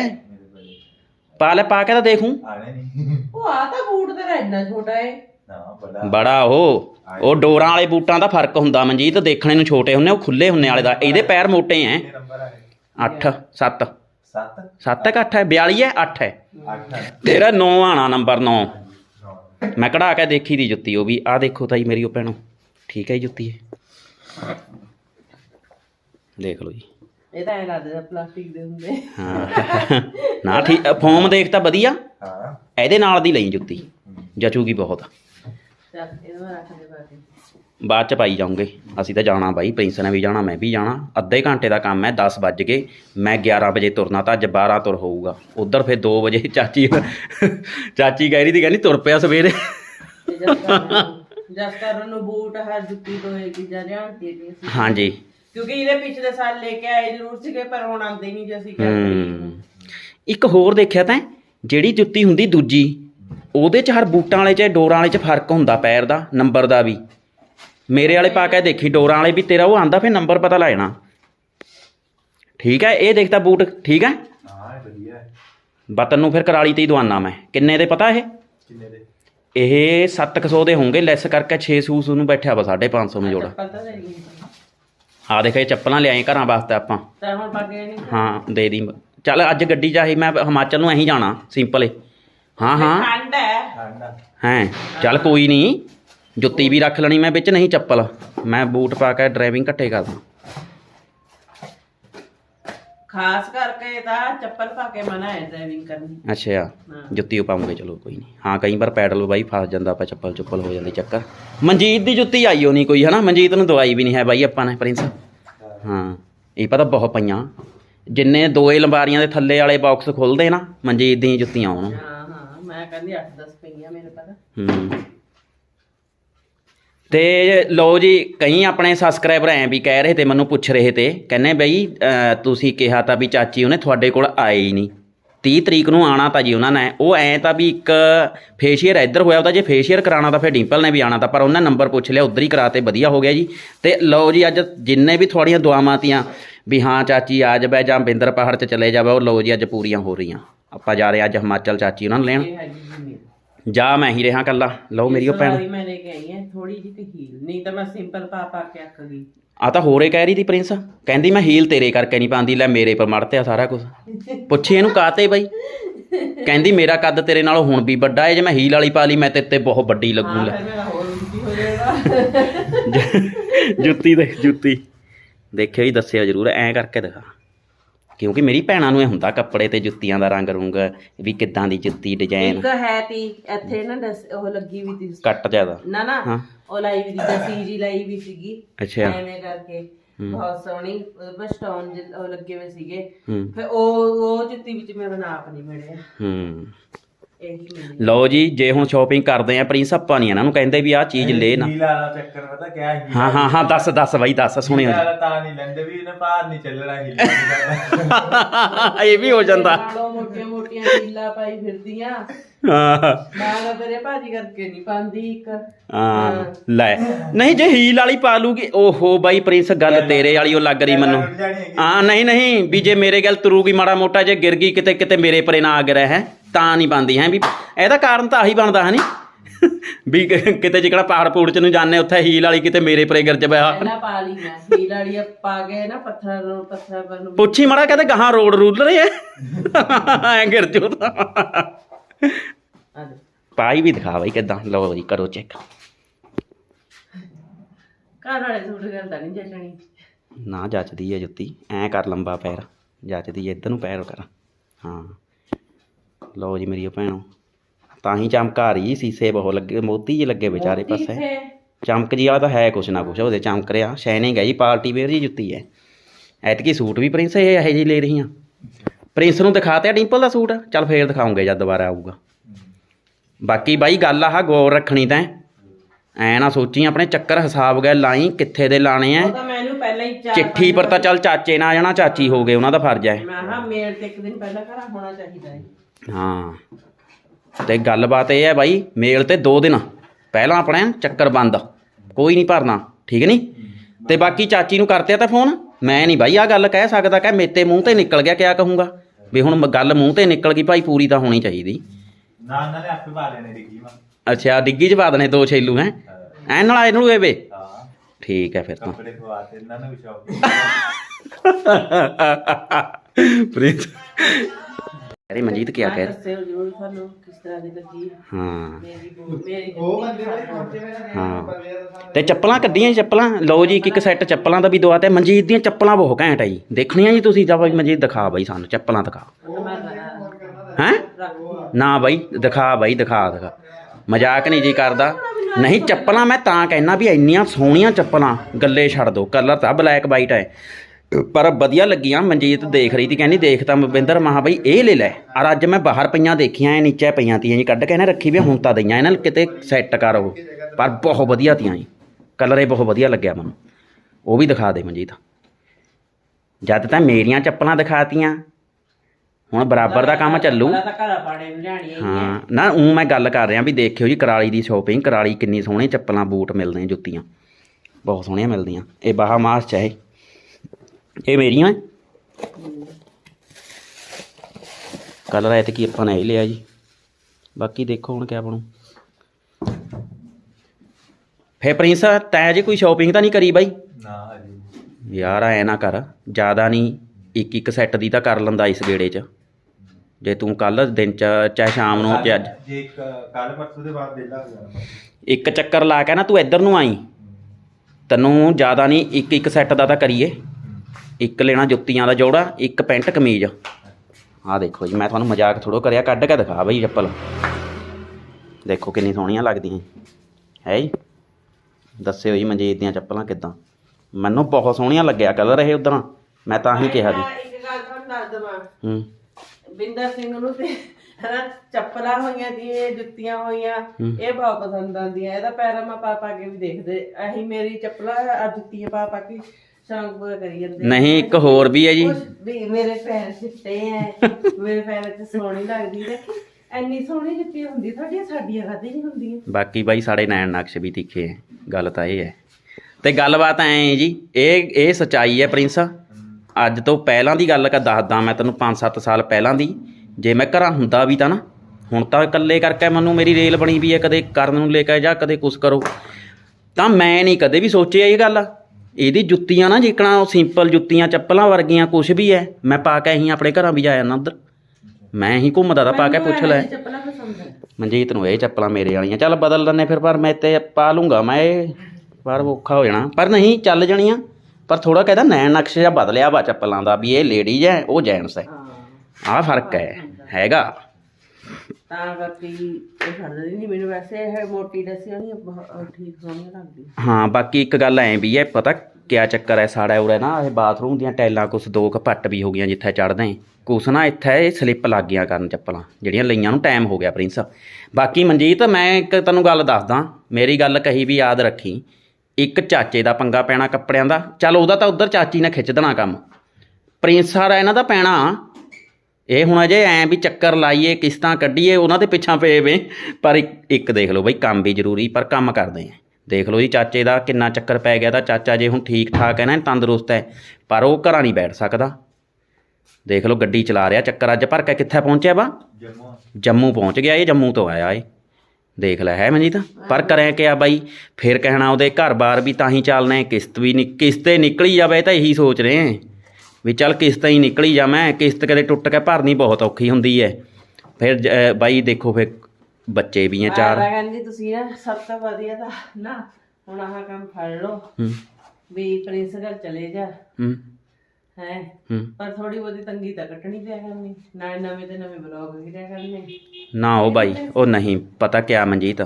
ਪਾ ਲੈ ਪਾ ਕੇ ਤਾਂ ਦੇਖੂੰ। ਆਣੇ ਨਹੀਂ। ਉਹ ਆ ਤਾਂ ਬੂਟ ਤੇਰਾ ਇੰਨਾ ਛੋਟਾ ਏ। ਨਾ ਬੜਾ ਉਹ ਉਹ ਡੋਰਾਂ ਵਾਲੇ ਬੂਟਾਂ ਦਾ ਫ਼ਰਕ ਹੁੰਦਾ ਮਨਜੀਤ ਦੇਖਣੇ ਨੂੰ ਛੋਟੇ ਹੁੰਨੇ ਉਹ ਖੁੱਲੇ ਹੁੰਨੇ ਵਾਲੇ ਦਾ ਇਹਦੇ ਪੈਰ ਮੋਟੇ ਐ। 8 7 7 7 ਹੈ 8 ਹੈ 42 ਹੈ। 8 ਹੈ। 8 ਤੇਰਾ 9 ਆਣਾ ਨੰਬਰ 9 ਮੈਂ ਕਢਾ ਕੇ ਦੇਖੀ ਦੀ ਜੁੱਤੀ ਉਹ ਵੀ। ਆ ਦੇਖੋ ਤਾਈ ਮੇਰੀ ਉਹ ਭੈਣੋ। ਠੀਕ ਹੈ ਜੁੱਤੀ। ਇਹ ਦੇਖ ਲਓ ਜੀ। ਇਹ ਤਾਂ ਐ ਲੱਗਦਾ ਪਲਾਸਟਿਕ ਦੇ ਹੁੰਦੇ। ਹਾਂ। ਨਾ ਠੀਕ ਫੋਮ ਦੇਖ ਤਾਂ ਵਧੀਆ। ਹਾਂ। ਇਹਦੇ ਨਾਲ ਦੀ ਲਈ ਜੁੱਤੀ। ਜਚੂਗੀ ਬਹੁਤ। ਚੱਲ ਇਹਨੂੰ ਰੱਖ ਦੇ ਬਾਕੀ ਬਾਅਦ ਚ ਪਾਈ ਜਾਉਂਗੇ ਅਸੀਂ ਤਾਂ ਜਾਣਾ ਬਾਈ ਪ੍ਰਿੰਸ ਨੇ ਵੀ ਜਾਣਾ ਮੈਂ ਵੀ ਜਾਣਾ। ਅੱਧੇ ਘੰਟੇ ਦਾ ਕੰਮ ਹੈ 10 ਵੱਜ ਗਏ। ਮੈਂ 11 ਵਜੇ ਤੁਰਨਾ ਤਾਂ ਅੱਜ 12 ਤੁਰ ਹੋਊਗਾ। ਉਧਰ ਫਿਰ 2 ਵਜੇ ਚਾਚੀ ਚਾਚੀ ਕਹਿ ਰਹੀ ਸੀ ਕਹਿੰਦੀ ਤੁਰ ਪਿਆ ਸਵੇਰੇ। ਜਸ ਕਰਨ ਨੂੰ ਬੂਟ ਹਰ ਜੁੱਤੀ ਤੋਂ ਚੀਜ਼ਾਂ ਲਿਆਉਂਦੀ ਸੀ ਅਸੀਂ। ਹਾਂਜੀ। ਕਿਉਂਕਿ ਇਹਦੇ ਪਿਛਲੇ ਸਾਲ ਲੈ ਕੇ ਆਏ ਜ਼ਰੂਰ ਸੀਗੇ ਪਰ ਹੁਣ ਆਉਂਦੇ ਨਹੀਂ ਜੇ ਅਸੀਂ ਕਹਿੰਦੇ ਇੱਕ ਹੋਰ ਦੇਖਿਆ ਤਾਂ ਜਿਹੜੀ ਜੁੱਤੀ ਹੁੰਦੀ ਦੂਜੀ ਉਹਦੇ ਚ ਹਰ ਬੂਟਾਂ ਵਾਲੇ ਚ ਡੋਰਾਂ ਵਾਲੇ ਚ ਫ਼ਰਕ ਹੁੰਦਾ ਪੈਰ ਦਾ ਨੰਬਰ ਦਾ ਵੀ। ਮੇਰੇ ਵਾਲੇ ਪਾ ਕੇ ਦੇਖੀ ਡੋਰਾਂ ਵਾਲੇ ਵੀ ਤੇਰਾ ਉਹ ਆਂਦਾ ਫਿਰ ਨੰਬਰ ਪਤਾ ਲੈ ਜਾਣਾ। ਠੀਕ ਹੈ ਇਹ ਦੇਖਦਾ ਬੂਟ ਠੀਕ ਹੈ? ਹਾਂ ਇਹ ਵਧੀਆ ਹੈ। ਬਤਨ ਨੂੰ ਫਿਰ ਕਰਾਲੀ ਤੇ ਹੀ ਦਵਾਨਾ ਮੈਂ। ਕਿੰਨੇ ਦੇ ਪਤਾ ਇਹ? ਕਿੰਨੇ ਦੇ? ਇਹ 700 ਦੇ ਹੋਣਗੇ ਲੈਸ ਕਰਕੇ 6 ਸੂਸ ਨੂੰ ਬੈਠਾ ਵਾ 550 ਨੂੰ ਜੋੜਾ। ਆ ਦੇਖ ਇਹ ਚੱਪਲਾਂ ਲਿਆਏ ਘਰਾਂ ਵਾਸਤੇ ਆਪਾਂ। ਤਾਂ ਹੁਣ ਪਾ ਕੇ ਨਹੀਂ ਹਾਂ ਦੇ ਦੀ। ਚੱਲ ਅੱਜ ਗੱਡੀ ਚਾਹੀ ਮੈਂ ਹਿਮਾਚਲ ਨੂੰ ਐਂ ਹੀ ਜਾਣਾ ਸਿੰਪਲ ਏ। ਹਾਂ ਹਾਂ। ਠੰਡ ਹੈ। ਠੰਡਾ ਹੈਂ ਚੱਲ ਕੋਈ ਨਹੀਂ। ਜੁੱਤੀ ਵੀ ਰੱਖ ਲੈਣੀ ਮੈਂ ਵਿੱਚ ਨਹੀਂ ਚੱਪਲ। ਮੈਂ ਬੂਟ ਪਾ ਕੇ ਡਰਾਈਵਿੰਗ ਘੱਟੇ ਕਰਦਾ ਖਾਸ ਕਰਕੇ ਤਾਂ ਚੱਪਲ ਪਾ ਕੇ ਮਨਾ ਹੈ ਡਰਾਈਵਿੰਗ ਕਰਨੀ। ਅੱਛਾ ਜੁੱਤੀ ਪਾਉਂਗੇ ਚਲੋ ਕੋਈ ਨਹੀਂ। ਹਾਂ ਕਈ ਵਾਰ ਪੈਡਲ ਬਾਈ ਫਸ ਜਾਂਦਾ ਆਪਾਂ ਚੱਪਲ ਚੁੱਪਲ ਹੋ ਜਾਂਦੀ ਚੱਕਰ। ਮਨਜੀਤ ਦੀ ਜੁੱਤੀ ਆਈ ਹੋ ਨਹੀਂ ਕੋਈ ਹਨਾ? ਮਨਜੀਤ ਨੂੰ ਦਵਾਈ ਵੀ ਨਹੀਂ ਹੈ ਬਾਈ ਆਪਾਂ ਨੇ ਪ੍ਰਿੰਸ। ਹਾਂ ਇਹ ਪਤਾ ਬਹੁਤ ਪਈਆਂ। ਜਿੰਨੇ ਦੋਏ ਲੰਬਾਰੀਆਂ ਦੇ ਥੱਲੇ ਵਾਲੇ ਬਾਕਸ ਖੁੱਲਦੇ ਨਾ ਮਨਜੀਤ ਦੀਆਂ ਜੁੱਤੀਆਂ ਆਉਣ। ਹਾਂ ਹਾਂ ਮੈਂ ਕਹਿੰਦੀ 8-10 ਪਈਆਂ ਮੇਰੇ ਪਤਾ। ਹੂੰ। ਤੇ ਲਓ ਜੀ, ਕਈ ਆਪਣੇ ਸਬਸਕ੍ਰਾਈਬਰ ਐ ਵੀ ਕਹਿ ਰਹੇ ਤੇ ਮੈਨੂੰ ਪੁੱਛ ਰਹੇ ਤੇ, ਕਹਿੰਦੇ ਬਈ ਤੁਸੀਂ ਕਿਹਾ ਤਾਂ ਵੀ ਚਾਚੀ ਉਹਨੇ ਤੁਹਾਡੇ ਕੋਲ ਆਏ ਹੀ ਨਹੀਂ। 30 ਤਰੀਕ ਨੂੰ ਆਣਾ ਤਾਂ ਜੀ ਉਹਨਾਂ ਨੇ, ਉਹ ਐ ਤਾਂ ਵੀ ਇੱਕ ਫੇਸ਼ੀਅਰ ਇੱਧਰ ਹੋਇਆ ਉਹਦਾ, ਜੇ ਫੇਸ਼ੀਅਰ ਕਰਾਣਾ ਤਾਂ ਫਿਰ ਡਿੰਪਲ ਨੇ ਵੀ ਆਣਾ ਤਾਂ, ਪਰ ਉਹਨਾਂ ਨੰਬਰ ਪੁੱਛ ਲਿਆ, ਉਧਰ ਹੀ ਕਰਾਤੇ ਵਧੀਆ ਹੋ ਗਿਆ ਜੀ। ਤੇ ਲਓ ਜੀ, ਅੱਜ ਜਿੰਨੇ ਵੀ ਤੁਹਾਡੀਆਂ ਦੁਆਵਾਂ ਤੀਆਂ, ਵੀ ਹਾਂ ਚਾਚੀ ਆ ਜਾਵੇ ਜਾਂ ਬਿੰਦਰ ਪਹਾੜ 'ਚ ਚਲੇ ਜਾਵੇ, ਉਹ ਲਓ ਜੀ, ਅੱਜ ਪੂਰੀਆਂ ਹੋ ਰਹੀਆਂ। ਆਪਾਂ ਜਾ ਰਹੇ ਅੱਜ ਹਿਮਾਚਲ ਚਾਚੀ ਉਹਨਾਂ ਨੂੰ ਲੈਣ। ਜੀ ਮੈਂ ਹੀ ਰਿਹਾ ਕੱਲਾ ਲਓ ਮੇਰੀ ਉਹ ਭੈਣ। ਮੈਂ ਲੈ ਕੇ ਆਈ ਹੈ ਥੋੜੀ ਜਿਹੀ ਤੇ ਹੀਲ। ਨਹੀਂ ਤਾਂ ਮੈਂ ਸਿੰਪਲ ਪਾ ਪਾ ਕੇ ਅੱਕ ਗਈ। ਆ ਤਾਂ ਹੋਰੇ ਕਹਿ ਰਹੀ ਦੀ ਪ੍ਰਿੰਸ। ਕਹਿੰਦੀ ਮੈਂ ਹੀਲ ਤੇਰੇ ਕਰਕੇ ਨਹੀਂ ਪਾਉਂਦੀ ਲੈ ਮੇਰੇ ਪਰ ਮੜਤਿਆ ਸਾਰਾ ਕੁਝ ਪੁੱਛੀ ਇਹਨੂੰ ਕਾਤੇ ਬਈ? ਕਹਿੰਦੀ ਮੇਰਾ ਕੱਦ ਤੇਰੇ ਨਾਲੋਂ ਹੁਣ ਵੀ ਵੱਡਾ ਹੈ ਜੇ ਮੈਂ ਹੀਲ ਵਾਲੀ ਪਾ ਲਈ ਮੈਂ ਤੇ ਤੇ ਬਹੁਤ ਵੱਡੀ ਲੱਗੂ ਲੈ। ਫਿਰ ਮੇਰਾ ਹੋਰ ਉੱਚੀ ਹੋ ਜਾਏਗਾ। ਜੁੱਤੀ ਦੇ ਜੁੱਤੀ। ਦੇਖਿਓ ਹੀ ਦੱਸਿਓ ਜਰੂਰ ਐਂ ਕਰਕੇ ਦਿਖਾ। ਕਿਉਂਕਿ ਮੇਰੀ ਭੈਣਾਂ ਨੂੰ ਇਹ ਹੁੰਦਾ ਕੱਪੜੇ ਤੇ ਜੁੱਤੀਆਂ ਦਾ ਰੰਗ ਰੁੰਗ ਵੀ ਕਿੱਦਾਂ ਦੀ ਜੁੱਤੀ ਡਿਜ਼ਾਈਨ ਇੱਕ ਹੈ ਤੀ ਇੱਥੇ ਨਾ ਦਸ- ਉਹ ਲੱਗੀ ਵੀ ਤੀ। ਕੱਟ ਜ਼ਿਆਦਾ। ਨਾ ਨਾ। ਉਹ ਲਾਈ ਵੀ ਦਸੀ ਜੀ ਲਾਈ ਵੀ ਸੀਗੀ। ਅੱਛਾ। ਐਵੇਂ ਕਰਕੇ। ਬਹੁਤ ਸੋਹਣੀ ਬਸ ਸਟੋਨ ਉਹ ਲੱਗੇ ਹੋਏ ਸੀਗੇ। ਹੂੰ। ਫਿਰ ਉਹ ਉਹ ਜੁੱਤੀ ਵਿੱਚ ਮੇਰਾ ਨਾਪ ਨਹੀਂ ਮਿਲਿਆ। ਹੂੰ। ਇਹੀ ਮਿਲੀ ਲਓ ਜੀ ਜੇ ਹੁਣ ਸ਼ਾਪਿੰਗ ਕਰਦੇ ਆ ਪ੍ਰਿੰਸ ਆਪਾਂ ਨਹੀਂ ਇਹਨਾਂ ਨੂੰ ਕਹਿੰਦੇ ਵੀ ਆਹ ਚੀਜ਼ ਲੈ ਨਾ। ਹੀਲ ਵਾਲਾ ਚੱਕਰ ਪਤਾ ਕਿਆ ਹੀਲ ਹਾਂ ਹਾਂ ਹਾਂ ਦੱਸ ਦੱਸ ਬਾਈ ਦੱਸ ਸੁਣਿਓ ਜੀ। ਵਾਲਾ ਤਾਂ ਨਹੀਂ ਲੈਂਦੇ ਵੀ ਇਹਨੇ ਬਾਹਰ ਨਹੀਂ ਚੱਲਣਾ ਹੀਲ ਵਾਲਾ ਇਹ ਵੀ ਹੋ ਜਾਂਦਾ। ਨਾਲੋਂ ਮੋਟੀਆਂ ਮੋਟੀਆਂ ਢੀਲਾ ਪਾਈ ਫਿਰਦੀਆਂ। ਹਾਂ ਨਾਲ ਤੇਰੇ ਭਾਜੀ ਕਰਕੇ ਨਹੀਂ ਪਾਉਂਦੀ ਇੱਕ। ਹਾਂ ਲੈ। ਨਹੀਂ ਜੇ ਹੀਲ ਵਾਲੀ ਪਾ ਲੂਗੀ ਓਹੋ ਬਾਈ ਪ੍ਰਿੰਸ ਗੱਲ ਤੇਰੇ ਵਾਲੀ ਉਹ ਲੱਗ ਰਹੀ ਮੈਨੂੰ। ਹਾਂ ਨਹੀਂ ਨਹੀਂ ਵੀ ਜੇ ਮੇਰੇ ਗੱਲ ਤੁਰੂਗੀ ਮਾੜਾ ਮੋਟਾ ਜੇ ਗਿਰ ਗਈ ਕਿਤੇ ਕਿਤੇ ਮੇਰੇ ਪਰੇ ਨਾ ਆ ਗਿਆ ਹੈ। ਤਾਂ ਨਹੀਂ ਬੰਦੀ ਹੈ ਵੀ ਇਹਦਾ ਕਾਰਨ ਤਾਂ ਆਹੀ ਬਣਦਾ ਹੈ ਨਹੀਂ ਵੀ ਕਿਤੇ ਜਿਕੜਾ ਪਹਾੜ ਪੂੜ ਚ ਨੂੰ ਜਾਂਦੇ ਉੱਥੇ ਹੀਲ ਵਾਲੀ ਕਿਤੇ ਮੇਰੇ ਪਰੇ ਗਿਰ ਜਾਵੇ। ਪਹਿਲਾਂ ਪਾ ਲਈ ਮੈਂ। ਹੀਲ ਵਾਲੀ ਆ ਪਾ ਕੇ ਨਾ ਪੱਥਰ ਨੂੰ ਪੱਥਰ ਪਰ ਨੂੰ। ਪੁੱਛੀ ਮਾੜਾ ਕਹਿੰਦੇ ਗਾਹਾਂ ਰੋਡ ਰੂਲਰ ਹੈ ਐ ਗਿਰ ਜੂ ਤਾਂ। ਪਾਈ ਵੀ ਦਿਖਾ ਬਾਈ ਕਿਦਾਂ ਲਓ ਜੀ ਕਰੋ ਚੈੱਕ ਘਰ ਵਾਲੇ ਸੂਟ ਕਰਦਾ ਨਹੀਂ ਜੱਟਣੀ ਨਾ ਜੱਚਦੀ ਹੈ ਜੁੱਤੀ ਐ ਕਰ ਲੰਬਾ ਪੈਰ ਜੱਚਦੀ ਹੈ ਇੱਧਰ ਨੂੰ ਪੈਰ ਕਰ। ਹਾਂ। ਲਓ ਜੀ ਮੇਰੀ ਭੈਣੋ ਤਾਂ ਹੀ ਚਮਕਾ ਰਹੀ ਸੀਸੇ ਬਹੁਤ ਲੱਗੇ ਮੋਤੀ ਜਿਹੇ ਲੱਗੇ ਵਿਚਾਰੇ ਪਾਸੇ? ਚਮਕ ਜੀ ਆ ਤਾਂ ਹੈ ਕੁਛ ਨਾ ਕੁਛ ਉਹਦੇ ਚਮਕ ਰਿਹਾ ਸ਼ਾਈਨਿੰਗ ਹੈ ਜੀ ਪਾਰਟੀ ਵੇਅਰ ਜੀ ਜੁੱਤੀ ਹੈ। ਐਤਕੀ ਸੂਟ ਵੀ ਪ੍ਰਿੰਸ ਇਹ ਇਹੋ ਜਿਹੀ ਲੈ ਰਹੀਆਂ। ਪ੍ਰਿੰਸ ਨੂੰ ਦਿਖਾਤੇ ਡਿੰਪਲ ਦਾ ਸੂਟ। ਚੱਲ ਫੇਰ ਦਿਖਾਉਂਗੇ ਜਦ ਦੁਬਾਰਾ ਆਊਗਾ। ਬਾਕੀ ਬਾਈ ਗੱਲ ਆਹ ਗੌਰ ਰੱਖਣੀ ਤੈਂ। ਐ ਨਾ ਸੋਚੀ ਆਪਣੇ ਚੱਕਰ ਹਿਸਾਬ ਗਏ ਲਾਈ ਕਿੱਥੇ ਦੇ ਲਾਣੇ ਐ। ਉਹ ਤਾਂ ਮੈਨੂੰ ਪਹਿਲਾਂ ਹੀ ਚਾਰ ਚਿੱਠੀ ਪਰ ਤਾਂ ਚੱਲ ਚਾਚੇ ਨਾ ਆ ਜਾਣਾ ਚਾਚੀ ਹੋ ਗਏ ਉਹਨਾਂ ਦਾ ਫਰਜ਼ ਹੈ ਮੈਂ ਹਾਂ ਮੇਲ ਤੇ ਇੱਕ ਦਿਨ ਪਹਿਲਾਂ ਘਰ ਹੋਣਾ ਚਾਹੀਦਾ ਹੈ ਹਾਂ। ਤੇ ਗੱਲਬਾਤ ਇਹ ਹੈ ਬਾਈ ਮੇਲ ਤੇ 2 ਦਿਨ। ਪਹਿਲਾਂ ਆਪਣੇ ਚੱਕਰ ਬੰਦ। ਕੋਈ ਨਹੀਂ ਭਰਨਾ ਠੀਕ ਨਹੀਂ? ਤੇ ਬਾਕੀ ਚਾਚੀ ਨੂੰ ਕਰਤੇ ਤਾਂ ਫੋਨ? ਮੈਂ ਨਹੀਂ ਬਾਈ ਆ ਗੱਲ ਕਹਿ ਸਕਦਾ ਕਿ ਮੇਤੇ ਮੂੰਹ ਤੇ ਨਿਕਲ ਗਿਆ ਕਿਆ ਕਹੂੰਗਾ? ਵੀ ਹੁਣ ਮ- ਗੱਲ ਮੂੰਹ ਤੇ ਨਿਕਲ ਗਈ ਭਾਈ ਪੂਰੀ ਤਾਂ ਹੋਣੀ ਚਾਹੀਦੀ। ਨਾ ਉਹਨਾਂ ਨੇ ਆਪੇ ਪਾ ਲੈਣੇ ਡਿੱਗੀ ਮਾ ਅੱਛਾ ਡਿੱਗੀ ਚ ਪਾ ਦੇਣੇ ਦੋ ਛੇਲੂ ਹੈ? ਐਨ ਨਾਲ ਇਹਨੂੰ ਇਹ ਵੇ। ਹਾਂ। ਠੀਕ ਹੈ ਫਿਰ ਤਾਂ। ਕੱਪੜੇ ਪਵਾਤੇ ਇਹਨਾਂ ਨੂੰ ਵੀ ਸ਼ੌਕ ਪ੍ਰੀਤ। ਅਰੇ ਮਨਜੀਤ ਕੀ ਕਹਿ ਦੱਸਿਓ ਜ਼ਰੂਰ ਤੁਹਾਨੂੰ ਕਿਸ ਤਰ੍ਹਾਂ ਦੀ ਲੱਗੀ। ਹਾਂ। ਮੇਰੀ ਬੂਟ ਮੇਰੀ ਉਹ ਜੁੱਤੀ ਬੰਦੇ ਦੇ ਪਹੁੰਚੇ ਵੇ ਨਾ ਹਾਂ ਤੇ ਚੱਪਲਾਂ ਕੱਢੀਆਂ ਜੀ ਚੱਪਲਾਂ। ਲਓ ਜੀ ਇੱਕ ਇੱਕ ਸੈੱਟ ਚੱਪਲਾਂ ਦਾ ਵੀ ਦਵਾ ਤੇ ਮਨਜੀਤ ਦੀਆਂ ਚੱਪਲਾਂ ਬਹੁਤ ਘੈਂਟ ਆ ਜੀ। ਦੇਖਣੀਆਂ ਜੀ ਤੁਸੀਂ ਜਾ ਬਾਈ ਮਨਜੀਤ ਦਿਖਾ ਬਾਈ ਸਾਨੂੰ ਚੱਪਲਾਂ ਦਿਖਾ। ਹੈਂ? ਨਾ ਬਾਈ ਦਿਖਾ ਬਾਈ ਦਿਖਾ ਦਿਖਾ। ਮਜ਼ਾਕ ਨਹੀਂ ਜੀ ਕਰਦਾ। ਨਹੀਂ ਚੱਪਲਾਂ ਮੈਂ ਤਾਂ ਕਹਿਣਾ ਵੀ ਇੰਨੀਆਂ ਸੋਹਣੀਆਂ ਚੱਪਲਾਂ। ਗੱਲੇ ਛੱਡ ਦੋ ਕਲਰ ਤਾਂ ਬਲੈਕ ਵਾਈਟ ਹੈ ਪਰ ਵਧੀਆ ਲੱਗੀਆਂ ਮਨਜੀਤ ਦੇਖ ਰਹੀ ਸੀ ਕਹਿੰਦੀ ਦੇਖ ਤਾਂ ਮਵਿੰਦਰ ਮਹਾ ਬਈ ਇਹ ਲੈ ਲੈ। ਔਰ ਅੱਜ ਮੈਂ ਬਾਹਰ ਪਈਆਂ ਦੇਖੀਆਂ ਐ ਨੀਚੇ ਪਈਆਂ ਤੀਆਂ ਜੀ ਕੱਢ ਕੇ ਇਹਨੇ ਰੱਖੀ ਵੀ ਹੁਣ ਤਾਂ ਦਈਆਂ ਇਹਨਾਂ ਨੂੰ ਕਿਤੇ ਸੈੱਟ ਕਰ ਉਹ। ਪਰ ਬਹੁਤ ਵਧੀਆ ਤੀਆਂ ਜੀ ਕਲਰ ਇਹ ਬਹੁਤ ਵਧੀਆ ਲੱਗਿਆ ਮੈਨੂੰ। ਉਹ ਵੀ ਦਿਖਾ ਦੇ ਮਨਜੀਤ। ਜਦ ਤਾਂ ਮੇਰੀਆਂ ਚੱਪਲਾਂ ਦਿਖਾਤੀਆਂ ਹੁਣ ਬਰਾਬਰ ਦਾ ਕੰਮ ਚੱਲੂ। ਪਹਿਲਾਂ ਤਾਂ ਘਰਾਂ ਪਾੜੇ ਨੂੰ ਲਿਆਣੀ ਹੈ ਹਾਂ ਨਾ ਉਹ ਮੈਂ ਗੱਲ ਕਰ ਰਿਹਾ ਵੀ ਦੇਖਿਓ ਜੀ ਕਰਾਲੀ ਦੀ ਸ਼ੋਪਿੰਗ ਕਰਾਲੀ ਕਿੰਨੀ ਸੋਹਣੀ ਚੱਪਲਾਂ ਬੂਟ ਮਿਲਦੇ ਜੁੱਤੀਆਂ। ਬਹੁਤ ਸੋਹਣੀਆਂ ਮਿਲਦੀਆਂ ਇਹ ਬਾਹਾ ਮਾਸ ਚ ਹੈ ਇਹ ਮੇਰੀਆਂ ਕਲਰ ਐ? ਤੇ ਕੀ ਆਪਾਂ ਨੇ ਇਹ ਲਿਆ ਜੀ। ਬਾਕੀ ਦੇਖੋ ਹੁਣ ਕਿਆ ਬਣੂ। ਫੇ ਪ੍ਰਿੰਸ ਤੈਂ ਜੀ ਕੋਈ ਸ਼ੋਪਿੰਗ ਤਾਂ ਨਹੀਂ ਕਰੀ ਬਾਈ? ਨਾ ਹਜੀ ਯਾਰ ਐ ਨਾ ਕਰ ਜ਼ਿਆਦਾ ਨਹੀਂ ਇੱਕ ਇੱਕ ਸੈੱਟ ਦੀ ਤਾਂ ਕਰ ਲੈਂਦਾ ਇਸ ਗੇੜੇ 'ਚ। ਜੇ ਤੂੰ ਕੱਲ ਦਿਨ 'ਚ ਚਾਹੇ ਸ਼ਾਮ ਨੂੰ ਚਾਹੇ ਅੱਜ। ਜੇ ਕੱਲ ਪਰਸੋਂ ਦੇ ਬਾਅਦ ਵਿਹਲਾ ਹੋ ਜਾਣਾ। ਇੱਕ ਚੱਕਰ ਲਾ ਕੇ ਨਾ ਤੂੰ ਇੱਧਰ ਨੂੰ ਆਈ। ਤੈਨੂੰ ਜ਼ਿਆਦਾ ਨਹੀਂ ਇੱਕ ਇੱਕ ਸੈੱਟ ਦਾ ਤਾਂ ਕਰੀਏ। ਇੱਕ ਲੈਣਾ ਜੁੱਤੀਆਂ ਦਾ ਜੋੜਾ ਇੱਕ ਪੈਂਟ ਕਮੀਜ਼। ਆਹ ਦੇਖੋ ਜੀ ਮੈਂ ਤੁਹਾਨੂੰ ਮਜ਼ਾਕ ਥੋੜੋ ਕਰਿਆ ਕੱਢ ਕੇ ਦਿਖਾ ਬਈ ਚੱਪਲ। ਦੇਖੋ ਕਿੰਨੀ ਸੋਹਣੀਆਂ ਲੱਗਦੀਆਂ। ਹੈ ਜੀ? ਦੱਸਿਓ ਜੀ ਮਨਜੀਤ ਦੀਆਂ ਚੱਪਲਾਂ ਕਿੱਦਾਂ? ਮੈਨੂੰ ਬਹੁਤ ਸੋਹਣੀਆਂ ਲੱਗਿਆ ਕਲਰ ਇਹ ਉਦੋਂ ਮੈਂ ਤਾਂ ਹੀ ਕਿਹਾ ਜੀ ਇੱਕ ਗੱਲ ਤੁਹਾਨੂੰ ਦੱਸ ਦਵਾਂ। ਹੂੰ। ਬਿੰਦਰ ਸਿੰਘ ਨੂੰ ਤੇ ਹਨਾ ਚੱਪਲਾਂ ਹੋਈਆਂ ਦੀ ਇਹ ਜੁੱਤੀਆਂ ਹੋਈਆਂ ਇਹ ਬਹੁਤ ਪਸੰਦ ਆਉਂਦੀਆਂ। ਇਹਦਾ ਪੈਰਾਂ ਮਾ ਪਾ ਪਾ ਕੇ ਵੀ ਦੇਖਦੇ। ਅਹੀਂ ਮੇਰੀ ਚੱਪਲਾਂ ਆ ਜੁੱਤੀਆਂ ਪਾ ਪਾ ਕੇ ਸ਼ੌਂਕ ਪੂਰਾ ਕਰੀ ਜਾਂਦੇ ਨਹੀਂ ਇੱਕ ਹੋਰ ਵੀ ਹੈ ਜੀ। ਕੁਛ ਵੀ ਮੇਰੇ ਪੈਰ ਚਿੱਟੇ ਐ ਮੇਰੇ ਪੈਰਾਂ 'ਚ ਸੋਹਣੀ ਲੱਗਦੀ ਦੇਖੀ ਐਨੀ ਸੋਹਣੀ ਜੁੱਤੀ ਹੁੰਦੀ ਤੁਹਾਡੀਆਂ ਸਾਡੀਆਂ ਕਦੇ ਨਹੀਂ ਹੁੰਦੀਆਂ। ਬਾਕੀ ਬਾਈ ਸਾਡੇ ਨੈਣ ਨਕਸ਼ ਵੀ ਤਿੱਖੇ ਹੈ ਗੱਲ ਤਾਂ ਇਹ ਹੈ। ਤੇ ਗੱਲਬਾਤ ਐ ਹੈ ਜੀ ਇਹ ਇਹ ਸਚਾਈ ਹੈ ਪ੍ਰਿੰਸ। ਅੱਜ ਤੋਂ ਪਹਿਲਾਂ ਦੀ ਗੱਲ ਕਾ ਦੱਸਦਾ ਮੈਂ ਤੈਨੂੰ 5-7 ਸਾਲ ਪਹਿਲਾਂ ਦੀ। ਜੇ ਮੈਂ ਘਰਾਂ ਹੁੰਦਾ ਵੀ ਤਾਂ ਨਾ ਹੁਣ ਤਾਂ ਇਕੱਲੇ ਕਰਕੇ ਮੈਨੂੰ ਮੇਰੀ ਰੇਲ ਬਣੀ ਵੀ ਹੈ ਕਦੇ ਕਰਨ ਨੂੰ ਲੈ ਕੇ ਜਾ ਕਦੇ ਕੁਛ ਕਰੋ। ਤਾਂ ਮੈਂ ਨਹੀਂ ਕਦੇ ਵੀ ਸੋਚਿਆ ਇਹ ਗੱਲ। ਇਹਦੀ ਜੁੱਤੀਆਂ ਨਾ ਜਿਕਣਾ ਉਹ ਸਿੰਪਲ ਜੁੱਤੀਆਂ ਚੱਪਲਾਂ ਵਰਗੀਆਂ ਕੁਛ ਵੀ ਹੈ ਮੈਂ ਪਾ ਕੇ ਹੀ ਆਪਣੇ ਘਰਾਂ ਵੀ ਜਾਇਆ ਨਾ ਉਧਰ। ਮੈਂ ਹੀ ਘੁੰਮਦਾ ਤਾਂ ਪਾ ਕੇ ਪੁੱਛ ਲੈ। ਚੱਪਲਾਂ ਪਸੰਦ ਹੈ ਮਨਜੀਤ ਨੂੰ ਇਹ ਚੱਪਲਾਂ ਮੇਰੇ ਵਾਲੀਆਂ ਚੱਲ ਬਦਲ ਲੈਣੇ ਫਿਰ ਪਰ ਮੈਂ ਤੇ ਪਾ ਲੂੰਗਾ ਮੈਂ ਇਹ ਪਰ ਔਖਾ ਹੋ ਜਾਣਾ। ਪਰ ਨਹੀਂ ਚੱਲ ਜਾਣੀਆਂ। ਪਰ ਥੋੜਾ ਕਹਿੰਦਾ ਨੈਣ ਨਕਸ਼ ਜਿਹਾ ਬਦਲਿਆ ਵਾ ਚੱਪਲਾਂ ਦਾ ਵੀ ਇਹ ਲੇਡੀਜ਼ ਹੈ ਉਹ ਜੈਂਟਸ ਹਾਂ। ਆਹ ਫ਼ਰਕ ਹੈ ਹੈਗਾ। ਤਾਂ ਕਰਕੇ ਇਹ ਛੱਡਦੀ ਨਹੀਂ ਮੈਨੂੰ ਵੈਸੇ ਇਹ ਮੋਟੀ ਦੱਸੀ ਨਹੀਂ ਠੀਕ ਸੋਹਣੀ ਲੱਗਦੀ। ਹਾਂ, ਬਾਕੀ ਇੱਕ ਗੱਲ ਐ ਵੀ ਹੈ ਪਤਾ ਕਿਆ ਚੱਕਰ ਹੈ ਸਾੜਾ ਉਰੇ ਨਾ, ਇਹ ਬਾਥਰੂਮ ਦੀਆਂ ਟੈਲਾਂ ਕੁਛ ਦੋ ਕੁ ਪੱਟ ਵੀ ਹੋ ਗਈਆਂ ਜਿੱਥੇ ਚੜਦੇ ਕੁਛ ਨਾ ਇੱਥੇ ਇਹ ਸਲਿੱਪ ਲੱਗ ਗਈਆਂ ਕਰਨ ਚੱਪਲਾਂ, ਜਿਹੜੀਆਂ ਲਈਆਂ ਨੂੰ ਟਾਈਮ ਹੋ ਗਿਆ ਪ੍ਰਿੰਸ। ਬਾਕੀ ਮਨਜੀਤ, ਮੈਂ ਇੱਕ ਤੈਨੂੰ ਗੱਲ ਦੱਸਦਾ, ਮੇਰੀ ਗੱਲ ਕਹੀ ਵੀ ਯਾਦ ਰੱਖੀ, ਇੱਕ ਚਾਚੇ ਦਾ ਪੰਗਾ ਪੈਣਾ ਕੱਪੜਿਆਂ ਦਾ, ਚੱਲ ਉਹਦਾ ਤਾਂ ਉਧਰ ਚਾਚੀ ਨੇ ਖਿੱਚ ਦੇਣਾ ਕੰਮ। ਪ੍ਰਿੰਸ ਸਾਰਾ ਇਹਨਾਂ ਦਾ ਪੈਣਾ। ਇਹ ਹੁਣ ਅਜੇ ਐ ਵੀ ਚੱਕਰ ਲਾਈਏ ਕਿਸ਼ਤਾਂ ਕੱਢੀਏ ਉਹਨਾਂ ਦੇ ਪਿੱਛਾਂ ਪਏ ਵੇ। ਪਰ ਇੱਕ ਇੱਕ ਦੇਖ ਲਓ ਬਈ ਕੰਮ ਵੀ ਜ਼ਰੂਰੀ ਪਰ ਕੰਮ ਕਰਦੇ ਆ। ਦੇਖ ਲਓ ਜੀ ਚਾਚੇ ਦਾ ਕਿੰਨਾ ਚੱਕਰ ਪੈ ਗਿਆ ਤਾਂ ਚਾਚਾ ਜੇ ਹੁਣ ਠੀਕ ਠਾਕ ਹੈ ਨਾ ਤੰਦਰੁਸਤ ਹੈ ਪਰ ਉਹ ਘਰਾਂ ਨਹੀਂ ਬੈਠ ਸਕਦਾ। ਦੇਖ ਲਓ ਗੱਡੀ ਚਲਾ ਰਿਹਾ ਚੱਕਰ ਅੱਜ ਭਰ ਕੇ ਕਿੱਥੇ ਪਹੁੰਚਿਆ ਵਾ? ਜੰਮੂ ਜੰਮੂ ਪਹੁੰਚ ਗਿਆ ਇਹ ਜੰਮੂ ਤੋਂ ਆਇਆ ਏ ਦੇਖ ਲੈ ਹੈ ਮਨਜੀਤ? ਪਰ ਕਰੇ ਕਿਆ ਬਾਈ? ਫਿਰ ਕਹਿਣਾ ਉਹਦੇ ਘਰ-ਬਾਰ ਵੀ ਤਾਂ ਹੀ ਚੱਲਨੇ ਕਿਸ਼ਤ ਵੀ ਨਿ- ਕਿਸ਼ਤ ਨਿਕਲੀ ਜਾਵੇ ਤਾਂ ਇਹੀ ਸੋਚ ਰਹੇ ਹਾਂ। ਵੀ ਚੱਲ ਕਿਸ਼ਤ ਹੀ ਨਿਕਲੀ ਜਾਵੇਂ ਕਿਸ਼ਤ ਕਦੇ ਟੁੱਟ ਕੇ ਭਰਨੀ ਬਹੁਤ ਔਖੀ ਹੁੰਦੀ ਹੈ ਫਿਰ ਜ- ਬਾਈ ਦੇਖੋ ਫਿਰ ਬੱਚੇ ਵੀ ਆ ਚਾਰ। ਮੈਂ ਕਹਿੰਦੀ ਤੁਸੀਂ ਨਾ ਸਭ ਤੋਂ ਵਧੀਆ ਤਾਂ ਨਾ ਹੁਣ ਆਹ ਕੰਮ ਫੜ ਲਓ। ਹੂੰ। ਵੀ ਪ੍ਰਿੰਸ ਘਰ ਚਲੇ ਜਾ। ਹੂੰ। ਹੈ? ਹੂੰ। ਪਰ ਥੋੜੀ ਬਹੁਤੀ ਤੰਗੀ ਤਾਂ ਕੱਟਣੀ ਪਿਆ ਕਰਨੀ। ਨਾਲੇ ਨਵੇਂ ਤੇ ਨਵੇਂ ਬਲੌਗ ਵੀ ਰਿਆ ਕਰਨੇ ਨਾ ਉਹ ਬਾਈ ਉਹ ਨਹੀਂ ਪਤਾ ਕਿਆ ਮਨਜੀਤ।